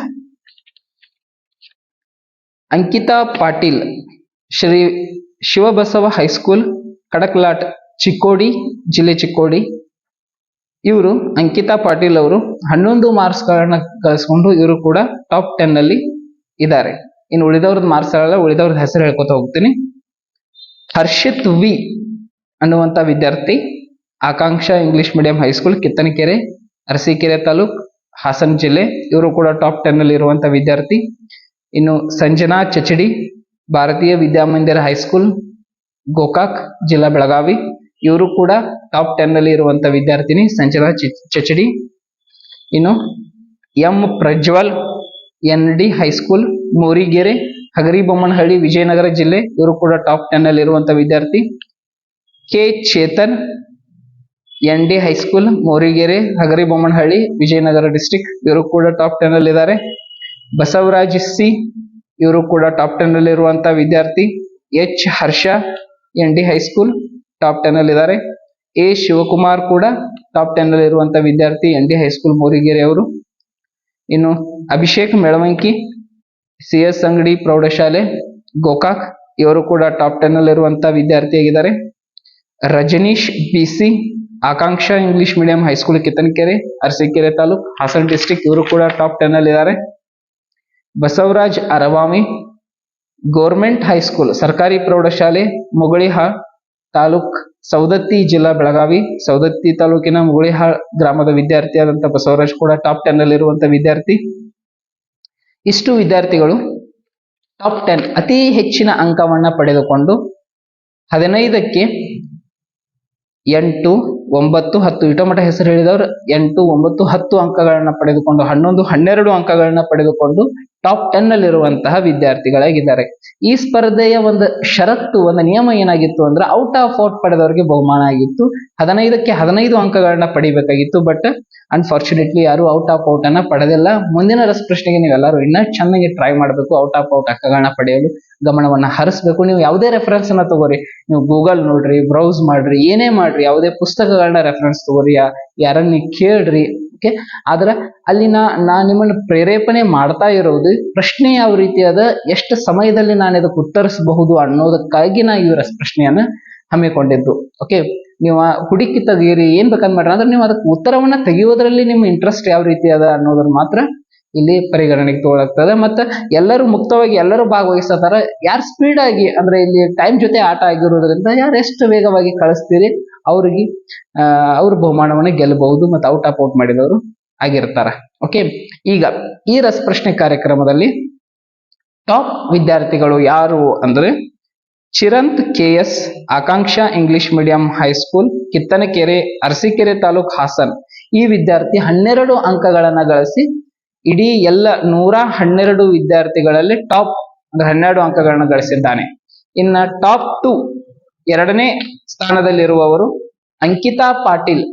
Ankita Patil, Shri Shivabasava high school, Kadaklat Chikkodi, ಜಿಲ್ಲೆ ಚಿಕ್ಕೋಡಿ. ಇವರು ಅಂಕಿತಾ ಪಾಟೀಲ್ ಅವರು ಹನ್ನೊಂದು ಮಾರ್ಕ್ಸ್ ಗಳನ್ನ ಗಳಿಸ್ಕೊಂಡು ಇವರು ಕೂಡ ಟಾಪ್ ಟೆನ್ ಅಲ್ಲಿ ಇದ್ದಾರೆ. ಇನ್ನು ಉಳಿದವ್ರದ್ದು ಮಾರ್ಕ್ಸ್ ಅಲ್ಲ ಉಳಿದವ್ರದ್ದು ಹೆಸರು ಹೇಳ್ಕೊತ ಹೋಗ್ತೀನಿ. ಹರ್ಷಿತ್ ವಿ ಅನ್ನುವಂಥ ವಿದ್ಯಾರ್ಥಿ, Akanksha English medium high school Kittanakere, Arsikere taluk, Hassan ಜಿಲ್ಲೆ. ಇವರು ಕೂಡ ಟಾಪ್ ಟೆನ್ ಅಲ್ಲಿ ಇರುವಂತ ವಿದ್ಯಾರ್ಥಿ. ಇನ್ನು ಸಂಜನಾ ಚಚಡಿ, ಭಾರತೀಯ ವಿದ್ಯಾಮಂದಿರ ಹೈಸ್ಕೂಲ್ ಗೋಕಾಕ್, ಜಿಲ್ಲಾ ಬೆಳಗಾವಿ. ಇವರು ಕೂಡ ಟಾಪ್ ಟೆನ್ ಅಲ್ಲಿ ಇರುವಂತ ವಿದ್ಯಾರ್ಥಿನಿ ಸಂಜನಾ ಚಚಡಿ. ಇನ್ನು M Prajwal, N D high school Morigere Hagaribommanahalli Vijayanagara ಜಿಲ್ಲೆ, ಇವರು ಕೂಡ ಟಾಪ್ ಟೆನ್ ಅಲ್ಲಿ ಇರುವಂತ ವಿದ್ಯಾರ್ಥಿ. K. Chetan N D high school Morigere Hagaribommanahalli Vijayanagara district ಇವರು ಕೂಡ ಟಾಪ್ ಟೆನ್ ಅಲ್ಲಿ ಇದ್ದಾರೆ ಬಸವರಾಜ್ ಸಿ, ಇವರು ಕೂಡ ಟಾಪ್ ಟೆನ್ ಅಲ್ಲಿ ಇರುವಂತಹ ವಿದ್ಯಾರ್ಥಿ. H. Harsha N D high school top ten ಅಲ್ಲಿ ಇದ್ದಾರೆ ಎ. ಶಿವಕುಮಾರ್ ಕೂಡ ಟಾಪ್ ಟೆನ್ ಅಲ್ಲಿ ಇರುವಂತಹ ವಿದ್ಯಾರ್ಥಿ ಎನ್ ಡಿ ಹೈಸ್ಕೂಲ್ ಮೋರಿಗೆರೆ ಅವರು. ಇನ್ನು ಅಭಿಷೇಕ್ ಮೆಳವಂಕಿ ಸಿ ಎಸ್ ಅಂಗಡಿ ಪ್ರೌಢಶಾಲೆ, ಗೋಕಾಕ್, ಇವರು ಕೂಡ ಟಾಪ್ ಟೆನ್ ಅಲ್ಲಿ ಇರುವಂತ ವಿದ್ಯಾರ್ಥಿಯಾಗಿದ್ದಾರೆ Rajneesh B C Akanksha English medium high school Kittanakere, Arsikere taluk, Hassan district ಇವರು ಕೂಡ ಟಾಪ್ ಟೆನ್ ಅಲ್ಲಿ ಇದ್ದಾರೆ ಬಸವರಾಜ್ ಅರವಾಮಿ, ಗೌರ್ಮೆಂಟ್ ಹೈಸ್ಕೂಲ್ ಸರ್ಕಾರಿ ಪ್ರೌಢಶಾಲೆ ಮುಗಳಿಹಾಳ್ ತಾಲೂಕ್ ಸೌದತ್ತಿ ಜಿಲ್ಲಾ ಬೆಳಗಾವಿ ಸೌದತ್ತಿ ತಾಲೂಕಿನ ಮುಗಳಿಹಾಳ್ ಗ್ರಾಮದ ವಿದ್ಯಾರ್ಥಿಯಾದಂತಹ ಬಸವರಾಜ್ ಕೂಡ ಟಾಪ್ ಟೆನ್ ಅಲ್ಲಿರುವಂತಹ ವಿದ್ಯಾರ್ಥಿ. ಇಷ್ಟು ವಿದ್ಯಾರ್ಥಿಗಳು ಟಾಪ್ ಟೆನ್ ಅತಿ ಹೆಚ್ಚಿನ ಅಂಕವನ್ನು ಪಡೆದುಕೊಂಡು ಹದಿನೈದಕ್ಕೆ ಎಂಟು, ಒಂಬತ್ತು, ಹತ್ತು ಇಟೋಮಟ ಹೆಸರು ಹೇಳಿದವರು, ಎಂಟು, ಒಂಬತ್ತು, ಹತ್ತು ಅಂಕಗಳನ್ನು ಪಡೆದುಕೊಂಡು, ಹನ್ನೊಂದು, ಹನ್ನೆರಡು ಅಂಕಗಳನ್ನು ಪಡೆದುಕೊಂಡು ಟಾಪ್ ಟೆನ್ ಅಲ್ಲಿರುವಂತಹ ವಿದ್ಯಾರ್ಥಿಗಳಾಗಿದ್ದಾರೆ. ಈ ಸ್ಪರ್ಧೆಯ ಒಂದು ಷರತ್ತು, ಒಂದು ನಿಯಮ ಏನಾಗಿತ್ತು ಅಂದ್ರೆ ಔಟ್ ಆಫ್ ಔಟ್ ಪಡೆದವರಿಗೆ ಬಹುಮಾನ ಆಗಿತ್ತು. ಹದಿನೈದಕ್ಕೆ ಹದಿನೈದು ಅಂಕಗಳನ್ನ ಪಡಿಬೇಕಾಗಿತ್ತು ಬಟ್ ಅನ್ಫಾರ್ಚುನೇಟ್ಲಿ ಯಾರು ಔಟ್ ಆಫ್ ಔಟ್ ಅನ್ನ ಪಡೆದಿಲ್ಲ. ಮುಂದಿನ ರಸಪ್ರಶ್ನೆಗೆ ನೀವೆಲ್ಲರೂ ಇನ್ನ ಚೆನ್ನಾಗಿ ಟ್ರೈ ಮಾಡಬೇಕು ಔಟ್ ಆಫ್ ಔಟ್ ಅಂಕಗಳನ್ನ ಪಡೆಯಲು, ಗಮನವನ್ನ ಹರಿಸ್ಬೇಕು. ನೀವು ಯಾವುದೇ ರೆಫರೆನ್ಸ್ ಅನ್ನ ತಗೋರಿ. ನೀವು ಗೂಗಲ್ ನೋಡ್ರಿ ಬ್ರೌಸ್ ಮಾಡ್ರಿ, ಏನೇ ಮಾಡ್ರಿ, ಯಾವುದೇ ಪುಸ್ತಕಗಳನ್ನ ರೆಫರೆನ್ಸ್ ತಗೋರಿ ಯಾರನ್ನ ಕೇಳ್ರಿ ಓಕೆ ಆದ್ರೆ ಅಲ್ಲಿ ನಾ ನಾ ನಿಮ್ಮನ್ನ ಪ್ರೇರೇಪಣೆ ಮಾಡ್ತಾ ಇರೋದು ಪ್ರಶ್ನೆ ಯಾವ ರೀತಿ ಅದ, ಎಷ್ಟು ಸಮಯದಲ್ಲಿ ನಾನು ಇದಕ್ಕೆ ಉತ್ತರಿಸಬಹುದು ಅನ್ನೋದಕ್ಕಾಗಿ ನಾ ಇವರ ಪ್ರಶ್ನೆಯನ್ನ ಹಮ್ಮಿಕೊಂಡಿದ್ದು. ಓಕೆ ನೀವು ಹುಡುಕಿ ತೆಗೀರಿ ಏನ್ ಬೇಕಂದ್ ಮಾಡ್ರಿ, ಅಂದ್ರೆ ನೀವು ಅದಕ್ಕೆ ಉತ್ತರವನ್ನ ತೆಗೆಯೋದ್ರಲ್ಲಿ ನಿಮ್ಮ ಇಂಟ್ರೆಸ್ಟ್ ಯಾವ ರೀತಿ ಅದ ಅನ್ನೋದನ್ನ ಮಾತ್ರ ಇಲ್ಲಿ ಪರಿಗಣನೆಗೆ ತಗೊಳಾಗ್ತದೆ. ಮತ್ತೆ ಎಲ್ಲರೂ ಮುಕ್ತವಾಗಿ, ಎಲ್ಲರೂ ಭಾಗವಹಿಸತಾರ, ಯಾರು ಸ್ಪೀಡ್ ಆಗಿ, ಅಂದ್ರೆ ಇಲ್ಲಿ ಟೈಮ್ ಜೊತೆ ಆಟ ಆಗಿರೋದ್ರಿಂದ ಯಾರು ಎಷ್ಟು ವೇಗವಾಗಿ ಕಳಿಸ್ತೀರಿ ಅವ್ರಿಗೆ ಅವ್ರ ಬಹುಮಾನವನ್ನ ಗೆಲ್ಲಬಹುದು ಮತ್ತೆ ಔಟ್ ಆಫ್ ಔಟ್ ಮಾಡಿದವರು ಆಗಿರ್ತಾರ. ಓಕೆ ಈಗ ಈ ರಸಪ್ರಶ್ನೆ ಕಾರ್ಯಕ್ರಮದಲ್ಲಿ ಟಾಪ್ ವಿದ್ಯಾರ್ಥಿಗಳು ಯಾರು ಅಂದ್ರೆ Chiranth K S Akanksha English medium high school Kittanakere, Arsikere taluk Hassan. ಈ ವಿದ್ಯಾರ್ಥಿ ಹನ್ನೆರಡು ಅಂಕಗಳನ್ನ ಗಳಿಸಿ ಇಡೀ ಎಲ್ಲ ನೂರ ಹನ್ನೆರಡು ವಿದ್ಯಾರ್ಥಿಗಳಲ್ಲಿ ಟಾಪ್ ಅಂದ್ರೆ ಹನ್ನೆರಡು ಅಂಕಗಳನ್ನ ಗಳಿಸಿದ್ದಾನೆ. ಇನ್ನ ಟಾಪ್ ಟು ಎರಡನೇ ಸ್ಥಾನದಲ್ಲಿರುವವರು ಅಂಕಿತಾ ಪಾಟೀಲ್.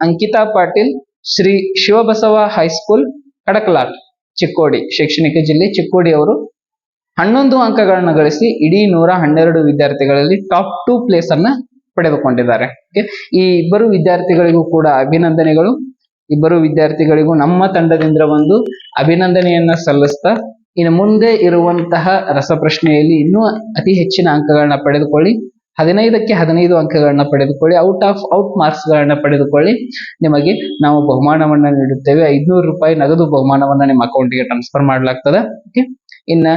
ಅಂಕಿತಾ ಪಾಟೀಲ್ ಶ್ರೀ ಶಿವಬಸವ ಹೈಸ್ಕೂಲ್, ಕಡಕಲಾಟ್, ಚಿಕ್ಕೋಡಿ, ಶೈಕ್ಷಣಿಕ ಜಿಲ್ಲೆ ಚಿಕ್ಕೋಡಿ ಅವರು. ಹನ್ನೊಂದು ಅಂಕಗಳನ್ನು ಗಳಿಸಿ ಇಡೀ ನೂರ ಹನ್ನೆರಡು ವಿದ್ಯಾರ್ಥಿಗಳಲ್ಲಿ ಟಾಪ್ ಟೂ ಪ್ಲೇಸ್ ಅನ್ನ ಪಡೆದುಕೊಂಡಿದ್ದಾರೆ ಈ ಇಬ್ಬರು ವಿದ್ಯಾರ್ಥಿಗಳಿಗೂ ಕೂಡ ಅಭಿನಂದನೆಗಳು. ಇಬ್ಬರು ವಿದ್ಯಾರ್ಥಿಗಳಿಗೂ ನಮ್ಮ ತಂಡದಿಂದ ಒಂದು ಅಭಿನಂದನೆಯನ್ನ ಸಲ್ಲಿಸ್ತಾ, ಇನ್ನು ಮುಂದೆ ಇರುವಂತಹ ರಸಪ್ರಶ್ನೆಯಲ್ಲಿ ಇನ್ನೂ ಅತಿ ಹೆಚ್ಚಿನ ಅಂಕಗಳನ್ನ ಪಡೆದುಕೊಳ್ಳಿ. ಹದಿನೈದಕ್ಕೆ ಹದಿನೈದು ಅಂಕಗಳನ್ನ ಪಡೆದುಕೊಳ್ಳಿ ಔಟ್ ಆಫ್ ಔಟ್ ಮಾರ್ಕ್ಸ್ ಗಳನ್ನ ಪಡೆದುಕೊಳ್ಳಿ. ನಿಮಗೆ ನಾವು ಬಹುಮಾನವನ್ನ ನೀಡುತ್ತೇವೆ. ಐದ್ನೂರು ರೂಪಾಯಿ ನಗದು ಬಹುಮಾನವನ್ನ ನಿಮ್ಮ ಅಕೌಂಟ್ಗೆ ಟ್ರಾನ್ಸ್ಫರ್ ಮಾಡಲಾಗ್ತದೆ. ಓಕೆ ಇನ್ನ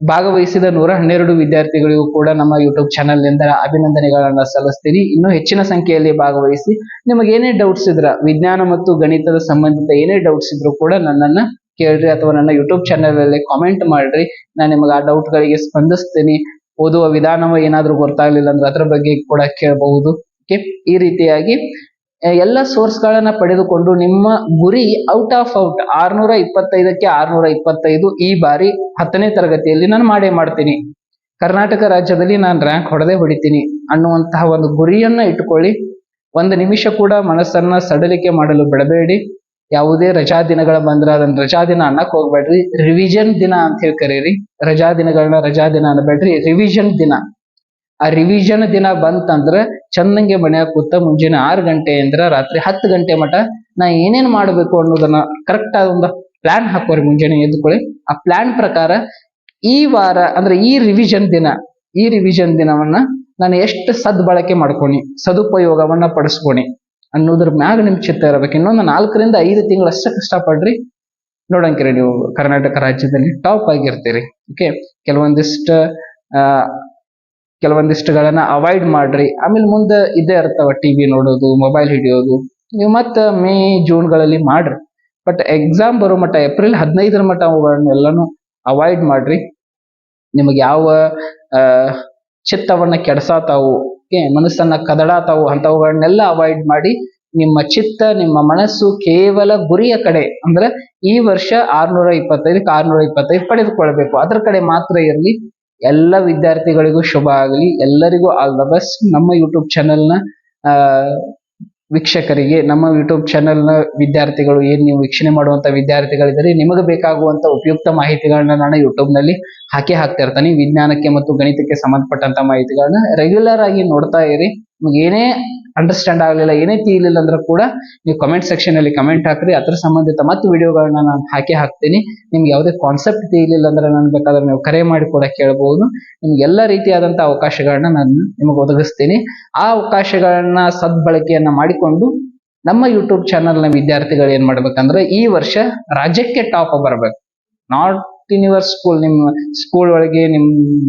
ಭಾಗವಹಿಸಿದ ನೂರ ಹನ್ನೆರಡು ವಿದ್ಯಾರ್ಥಿಗಳಿಗೂ ಕೂಡ ನಮ್ಮ ಯೂಟ್ಯೂಬ್ ಚಾನೆಲ್ನಿಂದ ಅಭಿನಂದನೆಗಳನ್ನ ಸಲ್ಲಿಸ್ತೀನಿ. ಇನ್ನೂ ಹೆಚ್ಚಿನ ಸಂಖ್ಯೆಯಲ್ಲಿ ಭಾಗವಹಿಸಿ ನಿಮಗೆ ಏನೇ ಡೌಟ್ಸ್ ಇದ್ರ, ವಿಜ್ಞಾನ ಮತ್ತು ಗಣಿತದ ಸಂಬಂಧಿತ ಏನೇ ಡೌಟ್ಸ್ ಇದ್ರು ಕೂಡ ನನ್ನನ್ನ ಕೇಳ್ರಿ ಅಥವಾ ನನ್ನ ಯೂಟ್ಯೂಬ್ ಚಾನೆಲ್ ಅಲ್ಲಿ ಕಾಮೆಂಟ್ ಮಾಡ್ರಿ. ನಾನು ನಿಮಗೆ ಆ ಡೌಟ್ ಗಳಿಗೆ ಸ್ಪಂದಿಸ್ತೀನಿ. ಓದುವ ವಿಧಾನವ ಏನಾದರೂ ಗೊತ್ತಾಗ್ಲಿಲ್ಲ ಅಂದ್ರೆ ಅದರ ಬಗ್ಗೆ ಕೂಡ ಕೇಳಬಹುದು. ಓಕೆ ಈ ರೀತಿಯಾಗಿ ಎಲ್ಲ ಸೋರ್ಸ್ ಗಳನ್ನ ಪಡೆದುಕೊಂಡು ನಿಮ್ಮ ಗುರಿ ಔಟ್ ಆಫ್ ಔಟ್ ಆರ್ನೂರ ಇಪ್ಪತ್ತೈದಕ್ಕೆ ಆರ್ನೂರ ಇಪ್ಪತ್ತೈದು ಈ ಬಾರಿ ಹತ್ತನೇ ತರಗತಿಯಲ್ಲಿ ನಾನು ಮಾಡೇ ಮಾಡ್ತೀನಿ. ಕರ್ನಾಟಕ ರಾಜ್ಯದಲ್ಲಿ ನಾನು ರ್ಯಾಂಕ್ ಹೊಡೆದೆ ಹೊಡಿತೀನಿ ಅನ್ನುವಂತಹ ಒಂದು ಗುರಿಯನ್ನ ಇಟ್ಟುಕೊಳ್ಳಿ. ಒಂದು ನಿಮಿಷ ಕೂಡ ಮನಸ್ಸನ್ನ ಸಡಲಿಕೆ ಮಾಡಲು ಬಿಡಬೇಡಿ. ಯಾವುದೇ ರಜಾ ದಿನಗಳ ಬಂದ್ರೆ ಅದನ್ನ ರಜಾ ದಿನ ಅನ್ನಕ್ ಹೋಗ್ಬೇಡ್ರಿ. ರಿವಿಷನ್ ದಿನ ಅಂತ ಹೇಳಿ ಕರೀರಿ. ರಜಾ ದಿನಗಳನ್ನ ರಜಾ ದಿನ ಅನ್ಬೇಡ್ರಿ. ರಿವಿಷನ್ ದಿನ. ಆ ರಿವಿಷನ್ ದಿನ ಬಂತಂದ್ರ ಚಂದಂಗೆ ಮನ್ಯಾಗ ಕೂತ ಮುಂಜಾನೆ ಆರು ಗಂಟೆಯಿಂದ ರಾತ್ರಿ ಹತ್ತು ಗಂಟೆ ಮಟ ನಾ ಏನೇನ್ ಮಾಡ್ಬೇಕು ಅನ್ನೋದನ್ನ ಕರೆಕ್ಟ್ ಆದ ಒಂದು ಪ್ಲಾನ್ ಹಾಕೋರಿ ಮುಂಜಾನೆ ಎದ್ಕೊಳ್ಳಿ ಆ ಪ್ಲಾನ್ ಪ್ರಕಾರ ಈ ವಾರ ಅಂದ್ರೆ ಈ ರಿವಿಷನ್ ದಿನ, ಈ ರಿವಿಷನ್ ದಿನವನ್ನ ನಾನು ಎಷ್ಟು ಸದ್ಬಳಕೆ ಮಾಡ್ಕೊನಿ, ಸದುಪಯೋಗವನ್ನ ಪಡಿಸ್ಕೊನಿ. ಅನ್ನೋದ್ರ ಮ್ಯಾಗ ನಿಮ್ ಚಿತ್ತ ಇರಬೇಕು. ಇನ್ನೊಂದು ನಾಲ್ಕರಿಂದ ಐದು ತಿಂಗಳು ಅಷ್ಟೇ ಕಷ್ಟಪಡ್ರಿ. ನೋಡಂಗಿರಿ ನೀವು ಕರ್ನಾಟಕ ರಾಜ್ಯದಲ್ಲಿ ಟಾಪ್ ಆಗಿರ್ತೀರಿ. ಓಕೆ ಕೆಲವೊಂದಿಷ್ಟು ಕೆಲವೊಂದಿಷ್ಟುಗಳನ್ನ ಅವಾಯ್ಡ್ ಮಾಡ್ರಿ. ಆಮೇಲೆ ಮುಂದೆ ಇದೇ ಇರ್ತಾವ ಟಿವಿ ನೋಡೋದು ಮೊಬೈಲ್ ಹಿಡಿಯೋದು. ನೀವು ಮತ್ತೆ ಮೇ ಜೂನ್ಗಳಲ್ಲಿ ಮಾಡ್ರಿ. ಬಟ್ ಎಕ್ಸಾಮ್ ಬರೋ ಮಟ್ಟ, ಏಪ್ರಿಲ್ ಹದಿನೈದರ ಮಟ್ಟ ಅವುಗಳನ್ನೆಲ್ಲನೂ ಅವಾಯ್ಡ್ ಮಾಡ್ರಿ. ನಿಮಗೆ ಯಾವ ಚಿತ್ತವನ್ನ ಕೆಡಸಾತಾವು. ಮನಸ್ಸನ್ನ ಕದಡಾತಾವು ಅಂತವುಗಳನ್ನೆಲ್ಲ ಅವಾಯ್ಡ್ ಮಾಡಿ ನಿಮ್ಮ ಚಿತ್ತ, ನಿಮ್ಮ ಮನಸ್ಸು ಕೇವಲ ಗುರಿಯ ಕಡೆ ಅಂದ್ರೆ ಈ ವರ್ಷ ಆರ್ನೂರ ಇಪ್ಪತ್ತೈದಕ್ಕೆ ಆರ್ನೂರ ಇಪ್ಪತ್ತೈದು ಪಡೆದುಕೊಳ್ಬೇಕು ಅದ್ರ ಕಡೆ ಮಾತ್ರ ಇರಲಿ. ಎಲ್ಲ ವಿದ್ಯಾರ್ಥಿಗಳಿಗೂ ಶುಭ ಆಗಲಿ. ಎಲ್ಲರಿಗೂ ಆಲ್ ದ ಬೆಸ್ಟ್. ನಮ್ಮ ಯೂಟ್ಯೂಬ್ ಚಾನೆಲ್ನ ವೀಕ್ಷಕರಿಗೆ, ನಮ್ಮ ಯೂಟ್ಯೂಬ್ ಚಾನೆಲ್ನ ವಿದ್ಯಾರ್ಥಿಗಳು ಏನ್ ನೀವು ವೀಕ್ಷಣೆ ಮಾಡುವಂತ ವಿದ್ಯಾರ್ಥಿಗಳಿದ್ರೆ ನಿಮಗೆ ಬೇಕಾಗುವಂತ ಉಪಯುಕ್ತ ಮಾಹಿತಿಗಳನ್ನ ನಾನು ಯೂಟ್ಯೂಬ್ನಲ್ಲಿ ಹಾಕಿ ಹಾಕ್ತಾ ಇರ್ತಾನೆ ವಿಜ್ಞಾನಕ್ಕೆ ಮತ್ತು ಗಣಿತಕ್ಕೆ ಸಂಬಂಧಪಟ್ಟಂತ ಮಾಹಿತಿಗಳನ್ನ ರೆಗ್ಯುಲರ್ ಆಗಿ ನೋಡ್ತಾ ಇರಿ. ನಿಮ್ಗೆ ಏನೇ ಅಂಡರ್ಸ್ಟ್ಯಾಂಡ್ ಆಗಲಿಲ್ಲ, ಏನೇ ತಿಳಿಲಿಲ್ಲ ಅಂದ್ರೆ ಕೂಡ ನೀವು ಕಮೆಂಟ್ ಸೆಕ್ಷನ್ ಅಲ್ಲಿ ಕಮೆಂಟ್ ಹಾಕ್ರಿ. ಅದ್ರ ಸಂಬಂಧಿತ ಮತ್ತೆ ವಿಡಿಯೋಗಳನ್ನ ನಾನು ಹಾಕಿ ಹಾಕ್ತೀನಿ. ನಿಮ್ಗೆ ಯಾವುದೇ ಕಾನ್ಸೆಪ್ಟ್ ತಿಳಿಲಿಲ್ಲ ಅಂದ್ರೆ ನಾನು ಬೇಕಾದ್ರೆ ನೀವು ಕರೆ ಮಾಡಿ ಕೂಡ ಕೇಳಬಹುದು ನಿಮ್ಗೆ ಎಲ್ಲ ರೀತಿಯಾದಂತಹ ಅವಕಾಶಗಳನ್ನ ನಾನು ನಿಮಗೆ ಒದಗಿಸ್ತೀನಿ. ಆ ಅವಕಾಶಗಳನ್ನ ಸದ್ಬಳಕೆಯನ್ನ ಮಾಡಿಕೊಂಡು ನಮ್ಮ ಯೂಟ್ಯೂಬ್ ಚಾನೆಲ್ನ ವಿದ್ಯಾರ್ಥಿಗಳು ಏನ್ ಮಾಡ್ಬೇಕಂದ್ರೆ ಈ ವರ್ಷ ರಾಜ್ಯಕ್ಕೆ ಟಾಪ್ ಬರಬೇಕು. ನಾಟ್ ಯೂನಿವರ್ಸ್ ಸ್ಕೂಲ್ ನಿಮ್ಮ ಸ್ಕೂಲ್ ಒಳಗೆ ನಿಮ್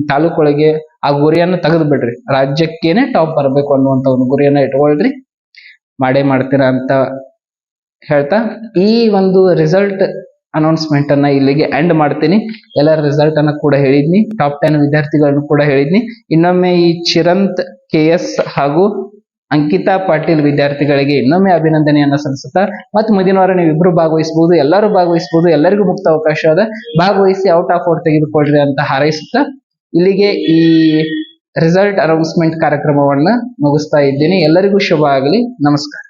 ತಾಲೂಕ್ ಒಳಗೆ ಆ ಗುರಿಯನ್ನ ತೆಗೆದು ಬಿಡ್ರಿ. ರಾಜ್ಯಕ್ಕೇನೆ ಟಾಪ್ ಬರಬೇಕು ಅನ್ನುವಂತ ಒಂದು ಗುರಿಯನ್ನ ಇಟ್ಕೊಳ್ರಿ. ಮಾಡೇ ಮಾಡ್ತೀರಾ ಅಂತ ಹೇಳ್ತಾ ಈ ಒಂದು ರಿಸಲ್ಟ್ ಅನೌನ್ಸ್ಮೆಂಟ್ ಅನ್ನ ಇಲ್ಲಿಗೆ ಎಂಡ್ ಮಾಡ್ತೀನಿ. ಎಲ್ಲ ರಿಸಲ್ಟ್ ಅನ್ನ ಕೂಡ ಹೇಳಿದ್ನಿ. ಟಾಪ್ ಟೆನ್ ವಿದ್ಯಾರ್ಥಿಗಳನ್ನು ಕೂಡ ಹೇಳಿದ್ನಿ. ಇನ್ನೊಮ್ಮೆ ಈ ಚಿರಂತ್, ಕೆ ಎಸ್ ಹಾಗೂ ಅಂಕಿತಾ ಪಾಟೀಲ್ ವಿದ್ಯಾರ್ಥಿಗಳಿಗೆ ಇನ್ನೊಮ್ಮೆ ಅಭಿನಂದನೆಯನ್ನ ಸಲ್ಲಿಸುತ್ತಾ, ಮತ್ತೆ ಮುಂದಿನ ವಾರ ನೀವು ಇಬ್ರು ಭಾಗವಹಿಸಬಹುದು ಎಲ್ಲರೂ ಭಾಗವಹಿಸಬಹುದು ಎಲ್ಲರಿಗೂ ಮುಕ್ತ ಅವಕಾಶ ಅದ. ಭಾಗವಹಿಸಿ ಔಟ್ ಆಫ್ ಔಟ್ ತೆಗೆದುಕೊಳ್ಳ್ರಿ ಅಂತ ಹಾರೈಸುತ್ತಾ ಇಲ್ಲಿಗೆ ಈ ರಿಸಲ್ಟ್ ಅನೌನ್ಸ್ಮೆಂಟ್ ಕಾರ್ಯಕ್ರಮವನ್ನ ಮುಗಿಸ್ತಾ ಇದ್ದೀನಿ. ಎಲ್ಲರಿಗೂ ಶುಭ ಆಗಲಿ. ನಮಸ್ಕಾರ.